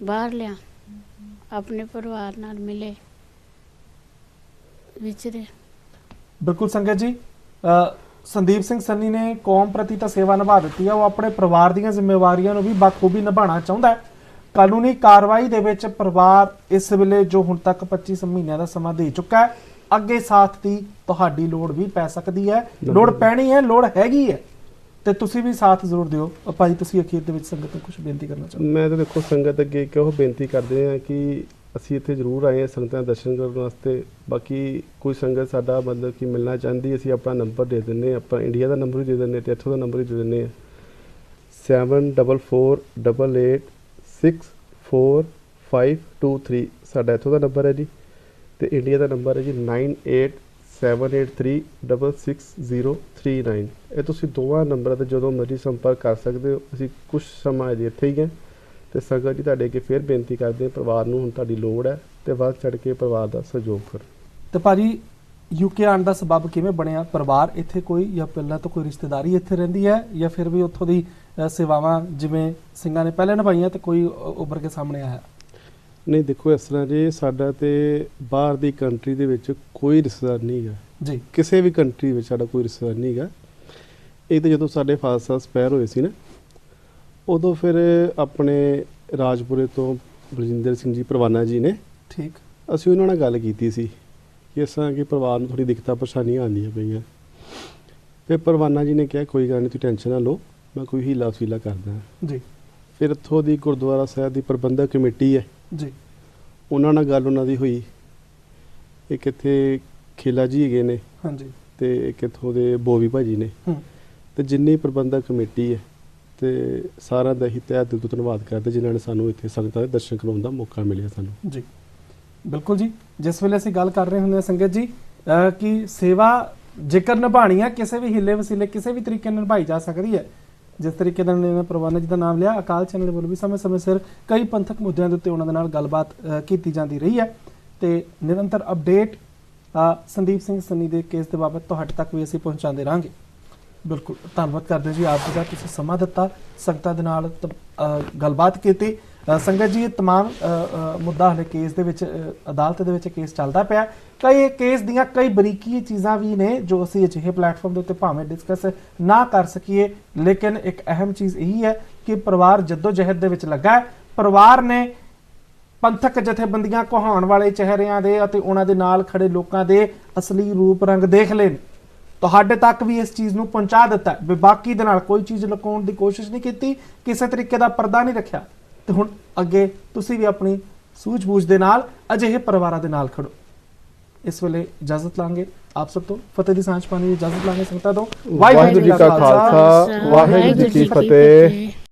S3: ਬਾਹਰ ਲਿਆ। ਆਪਣੇ ਪਰਿਵਾਰ ਨਾਲ ਮਿਲੇ। ਵਿਚਰੇ
S1: ਬਿਲਕੁਲ ਸੰਗਤ ਜੀ ਸੰਦੀਪ ਸਿੰਘ ਸੰਨੀ ਨੇ ਕੌਮ ਪ੍ਰਤੀ ਤਾਂ ਸੇਵਾ ਨਿਭਾ ਦਿੱਤੀ ਹੈ ਉਹ ਆਪਣੇ ਪਰਿਵਾਰ ਦੀਆਂ ਜ਼ਿੰਮੇਵਾਰੀਆਂ ਨੂੰ ਵੀ ਬਖੂਬੀ ਨਿਭਾਉਣਾ ਚਾਹੁੰਦਾ ਹੈ। ਕਾਨੂੰਨੀ ਕਾਰਵਾਈ ਦੇ ਵਿੱਚ ਪਰਿਵਾਰ ਇਸ ਵੇਲੇ ਜੋ ਹੁਣ ਤੱਕ 25 ਮਹੀਨਿਆਂ ਦਾ ਸਮਾਂ ਦੇ ਚੁੱਕਾ ਹੈ ਅੱਗੇ ਸਾਥ ਦੀ ਤੁਹਾਡੀ ਲੋੜ ਵੀ ਪੈ ਸਕਦੀ ਹੈ। ਲੋੜ ਪੈਣੀ ਹੈ ਲੋੜ ਹੈਗੀ ਹੈ। ਤੇ ਤੁਸੀਂ ਵੀ ਸਾਥ ਜ਼ਰੂਰ ਦਿਓ। ਅ, ਭਾਜੀ ਤੁਸੀਂ ਅਖੀਰ ਦੇ ਵਿੱਚ ਸੰਗਤ ਨੂੰ ਕੁਝ ਬੇਨਤੀ ਕਰਨਾ ਚਾਹੋ?
S2: ਮੈਂ ਤਾਂ ਦੇਖੋ ਸੰਗਤ ਅੱਗੇ ਇੱਕ ਉਹ ਬੇਨਤੀ ਕਰਦੇ ਆ ਕਿ ਅਸੀਂ ਇੱਥੇ ਜ਼ਰੂਰ ਆਏ ਹਾਂ ਸੰਗਤਾਂ ਦੇ ਦਰਸ਼ਨ ਕਰਨ ਵਾਸਤੇ। ਬਾਕੀ ਕੋਈ ਸੰਗਤ ਸਾਡਾ ਮਤਲਬ ਕਿ ਮਿਲਣਾ ਚਾਹੁੰਦੀ ਅਸੀਂ ਆਪਣਾ ਨੰਬਰ ਦੇ ਦਿੰਨੇ ਹਾਂ। ਆਪਾਂ ਇੰਡੀਆ ਦਾ ਨੰਬਰ ਵੀ ਦੇ ਦਿੰਨੇ ਤੇ ਇੱਥੋਂ ਦਾ ਨੰਬਰ ਵੀ ਦੇ ਦਿੰਨੇ ਆ 7448864523 ਸਾਡਾ ਇੱਥੋਂ ਦਾ ਨੰਬਰ ਹੈ ਜੀ। ਤੇ ਇੰਡੀਆ ਦਾ ਨੰਬਰ ਹੈ ਜੀ 9878366039 ਇਹ ਤੁਸੀਂ ਦੋਵਾਂ ਨੰਬਰਾਂ ਤੇ ਜਦੋਂ ਮਰਜ਼ੀ ਸੰਪਰਕ ਕਰ ਸਕਦੇ ਹੋ। ਅਸੀਂ ਕੁਝ ਸਮਾਂ ਅਜੇ ਇੱਥੇ ਹੀ ਹਾਂ ਤੇ ਸੰਗਤ ਜੀ ਤੁਹਾਡੇ ਅੱਗੇ ਫੇਰ ਬੇਨਤੀ ਕਰਦੇ ਹਾਂ ਪਰਿਵਾਰ ਨੂੰ ਹੁਣ ਤੁਹਾਡੀ ਲੋੜ ਹੈ ਤੇ ਵੱਧ ਚੜ ਕੇ ਪਰਿਵਾਰ ਦਾ ਸਹਿਯੋਗ ਕਰੋ।
S1: ਤੇ ਭਾਜੀ ਯੂਕੇ ਆਉਣ ਦਾ ਸਬਬ ਕਿਵੇਂ ਬਣਿਆ? ਪਰਿਵਾਰ ਇੱਥੇ ਕੋਈ ਜਾਂ ਪਹਿਲਾਂ ਤੋਂ ਕੋਈ ਰਿਸ਼ਤੇਦਾਰੀ ਇੱਥੇ ਰਹਿੰਦੀ ਹੈ ਜਾਂ ਫਿਰ ਵੀ ਉੱਥੋਂ ਦੀ ਸੇਵਾਵਾਂ ਜਿਵੇਂ ਸਿੰਘਾਂ ਨੇ ਪਹਿਲੇ ਨਿਭਾਈਆਂ ਤੇ ਕੋਈ ਅ, ਉੱਭਰ ਕੇ ਸਾਹਮਣੇ ਆਇਆ?
S2: ਨਹੀਂ ਦੇਖੋ ਇਸ ਤਰ੍ਹਾਂ ਜੀ ਸਾਡਾ ਤੇ ਬਾਹਰ ਦੀ ਕੰਟਰੀ ਦੇ ਵਿੱਚ ਕੋਈ ਰਿਸ਼ਤੇਦਾਰ ਨਹੀਂ ਹੈਗਾ।
S1: ਜੀ।
S2: ਕਿਸੇ ਵੀ ਕੰਟਰੀ ਵਿੱਚ ਸਾਡਾ ਕੋਈ ਰਿਸ਼ਤੇਦਾਰ ਨਹੀਂ ਹੈਗਾ। ਇਹ ਤਾਂ ਜਦੋਂ ਸਾਡੇ ਫਾਦਰ ਸਾਹਿਬ ਸਪੈਰ ਹੋਏ ਸੀ ਨਾ ਉਦੋਂ ਫਿਰ ਆਪਣੇ ਰਾਜਪੁਰੇ ਤੋਂ ਬਲਜਿੰਦਰ ਸਿੰਘ ਜੀ ਪਰਵਾਨਾ ਜੀ ਨੇ
S1: ਠੀਕ।
S2: ਅਸੀਂ ਉਹਨਾਂ ਨਾਲ ਗੱਲ ਕੀਤੀ ਸੀ ਕਿ ਤਰ੍ਹਾਂ ਕਿ ਪਰਿਵਾਰ ਨੂੰ ਥੋੜੀ ਦਿੱਕਤਾਂ ਪਰੇਸ਼ਾਨੀਆਂ ਆਉਂਦੀਆਂ ਪਈਆਂ। ਫਿਰ ਪਰਵਾਨਾ ਜੀ ਨੇ ਕਿਹਾ ਕੋਈ ਗੱਲ ਨਹੀਂ ਤੁਸੀਂ ਟੈਨਸ਼ਨ ਨਾ ਲਓ ਮੈਂ ਕੋਈ ਹੀਲਾ ਵਸੀਲਾ ਕਰਦਾ
S1: ਜੀ।
S2: ਫਿਰ ਇੱਥੋਂ ਦੀ ਗੁਰਦੁਆਰਾ ਸਾਹਿਬ ਦੀ ਪ੍ਰਬੰਧਕ ਕਮੇਟੀ ਹੈ
S1: ਜੀ।
S2: ਉਹਨਾਂ ਨਾਲ ਗੱਲ ਉਹਨਾਂ ਦੀ ਹੋਈ। ਇੱਕ ਇੱਥੇ ਖੇਲਾ ਜੀ ਹੈਗੇ ਨੇ
S1: ਹਾਂਜੀ।
S2: ਤੇ ਇੱਕ ਇੱਥੋਂ ਦੇ ਬੋਵੀ ਭਾਜੀ ਨੇ।
S1: ਹੂੰ।
S2: ਤੇ ਜਿੰਨੀ ਪ੍ਰਬੰਧਕ ਕਮੇਟੀ ਹੈ ਤੇ ਸਾਰਿਆਂ ਦਾ ਹੀ ਤਹਿ ਦਿਲ ਤੋਂ ਧੰਨਵਾਦ ਕਰਦੇ ਜਿਨ੍ਹਾਂ ਨੇ ਸਾਨੂੰ ਇੱਥੇ ਸੰਗਤਾਂ ਦੇ ਦਰਸ਼ਨ ਕਰਾਉਣ ਦਾ ਮੌਕਾ ਮਿਲਿਆ ਸਾਨੂੰ।
S1: ਜੀ। ਬਿਲਕੁਲ ਜੀ। ਜਿਸ ਵੇਲੇ ਅਸੀਂ ਗੱਲ ਕਰ ਰਹੇ ਹੁੰਦੇ ਹਾਂ ਸੰਗਤ ਜੀ ਕਿ ਸੇਵਾ ਜੇਕਰ ਨਿਭਾਣੀ ਹੈ ਕਿਸੇ ਵੀ ਹਿੱਲੇ ਵਸੀਲੇ ਕਿਸੇ ਵੀ ਤਰੀਕੇ ਨਾਲ ਨਿਭਾਈ ਜਾ ਸਕਦੀ ਹੈ ਜਿਸ ਤਰੀਕੇ ਨਾਲ ਮੈਂ ਪ੍ਰਵਾਨਾ ਜੀ ਦਾ ਨਾਮ ਲਿਆ, ਅਕਾਲ ਚੈਨਲ ਵੱਲੋਂ ਵੀ ਸਮੇਂ-ਸਮੇਂ ਸਿਰ ਕਈ ਪੰਥਕ ਮੁੱਦਿਆਂ ਦੇ ਉੱਤੇ ਉਹਨਾਂ ਦੇ ਨਾਲ ਗੱਲਬਾਤ ਕੀਤੀ ਜਾਂਦੀ ਰਹੀ ਹੈ। ਤੇ ਨਿਰੰਤਰ ਅਪਡੇਟ ਸੰਦੀਪ ਸਿੰਘ ਸੰਨੀ ਦੇ ਕੇਸ ਦੇ ਬਾਬਤ ਤੁਹਾਡੇ ਤੱਕ ਵੀ ਅਸੀਂ ਪਹੁੰਚਾਉਂਦੇ ਰਹਾਂਗੇ। ਬਿਲਕੁਲ ਧੰਨਵਾਦ ਕਰਦੇ ਜੀ ਆਪ ਜੀ ਦਾ ਤੁਸੀਂ ਸਮਾਂ ਦਿੱਤਾ ਸੰਗਤਾਂ ਦੇ ਨਾਲ ਤ- ਅ, ਗੱਲਬਾਤ ਕੀਤੀ ਅ, ਸੰਗਤ ਜੀ ਇਹ तमाम ਅ, ਅ, ਮੁੱਦਾ ਹਲੇ ਕੇਸ ਦੇ ਵਿੱਚ ਅ, ਅਦਾਲਤ ਦੇ ਵਿੱਚ ਕੇਸ ਚੱਲਦਾ ਪਿਆ ਕਈ ਕੇਸ ਦੀਆਂ ਕਈ ਬਰੀਕੀ ਚੀਜ਼ਾਂ ਵੀ ਨੇ ਜੋ ਅਸੀਂ ਅਜਿਹੇ ਪਲੇਟਫਾਰਮ ਦੇ ਉੱਤੇ ਭਾਵੇਂ ਡਿਸਕਸ ਨਾ ਕਰ ਸਕੀਏ ਲੇਕਿਨ ਇੱਕ ਅਹਿਮ ਚੀਜ਼ ਇਹੀ ਹੈ ਕਿ ਪਰਿਵਾਰ ਜੱਦੋ ਜਹਿਦ ਦੇ ਵਿੱਚ ਲੱਗਾ ਹੈ ਪਰਿਵਾਰ ਨੇ ਪੰਥਕ ਜਥੇਬੰਦੀਆਂ ਕਹਾਉਣ ਵਾਲੇ ਚਿਹਰਿਆਂ ਦੇ ਅਤੇ ਉਹਨਾਂ ਦੇ ਨਾਲ ਖੜੇ ਲੋਕਾਂ ਦੇ ਅਸਲੀ ਰੂਪ ਰੰਗ ਦੇਖ ਲਏ ਨੇ ਤੁਹਾਡੇ ਤੱਕ ਵੀ ਇਸ ਚੀਜ਼ ਨੂੰ ਪਹੁੰਚਾ ਦਿੱਤਾ ਹੈ। ਵੀ ਬਾਕੀ ਦੇ ਨਾਲ ਕੋਈ ਚੀਜ਼ ਲੁਕਾਉਣ ਦੀ ਕੋਸ਼ਿਸ਼ ਨਹੀਂ ਕੀਤੀ ਕਿਸੇ ਤਰੀਕੇ ਦਾ ਪਰਦਾ ਨਹੀਂ ਰੱਖਿਆ। ਤੇ ਹੁਣ ਅੱਗੇ ਤੁਸੀਂ ਵੀ ਆਪਣੀ ਸੂਝ-ਬੂਝ ਦੇ ਨਾਲ ਅਜਿਹੇ ਪਰਿਵਾਰਾਂ ਦੇ ਨਾਲ ਖੜੋ। ਇਸ ਵੇਲੇ ਇਜਾਜ਼ਤ ਲਾਂਗੇ ਆਪ ਸਭ ਤੋਂ। ਫਤਿਹ ਦੀ ਸਾਂਝ ਪਾਣੀ ਦੀ ਇਜਾਜ਼ਤ ਲਾਂਗੇ ਸੰਗਤਾਂ ਤੋਂ।
S2: ਵਾਹਿਗੁਰੂ ਜੀ ਕਾ ਖਾਲਸਾ ਵਾਹਿਗੁਰੂ ਜੀ ਕੀ ਫਤਿਹ।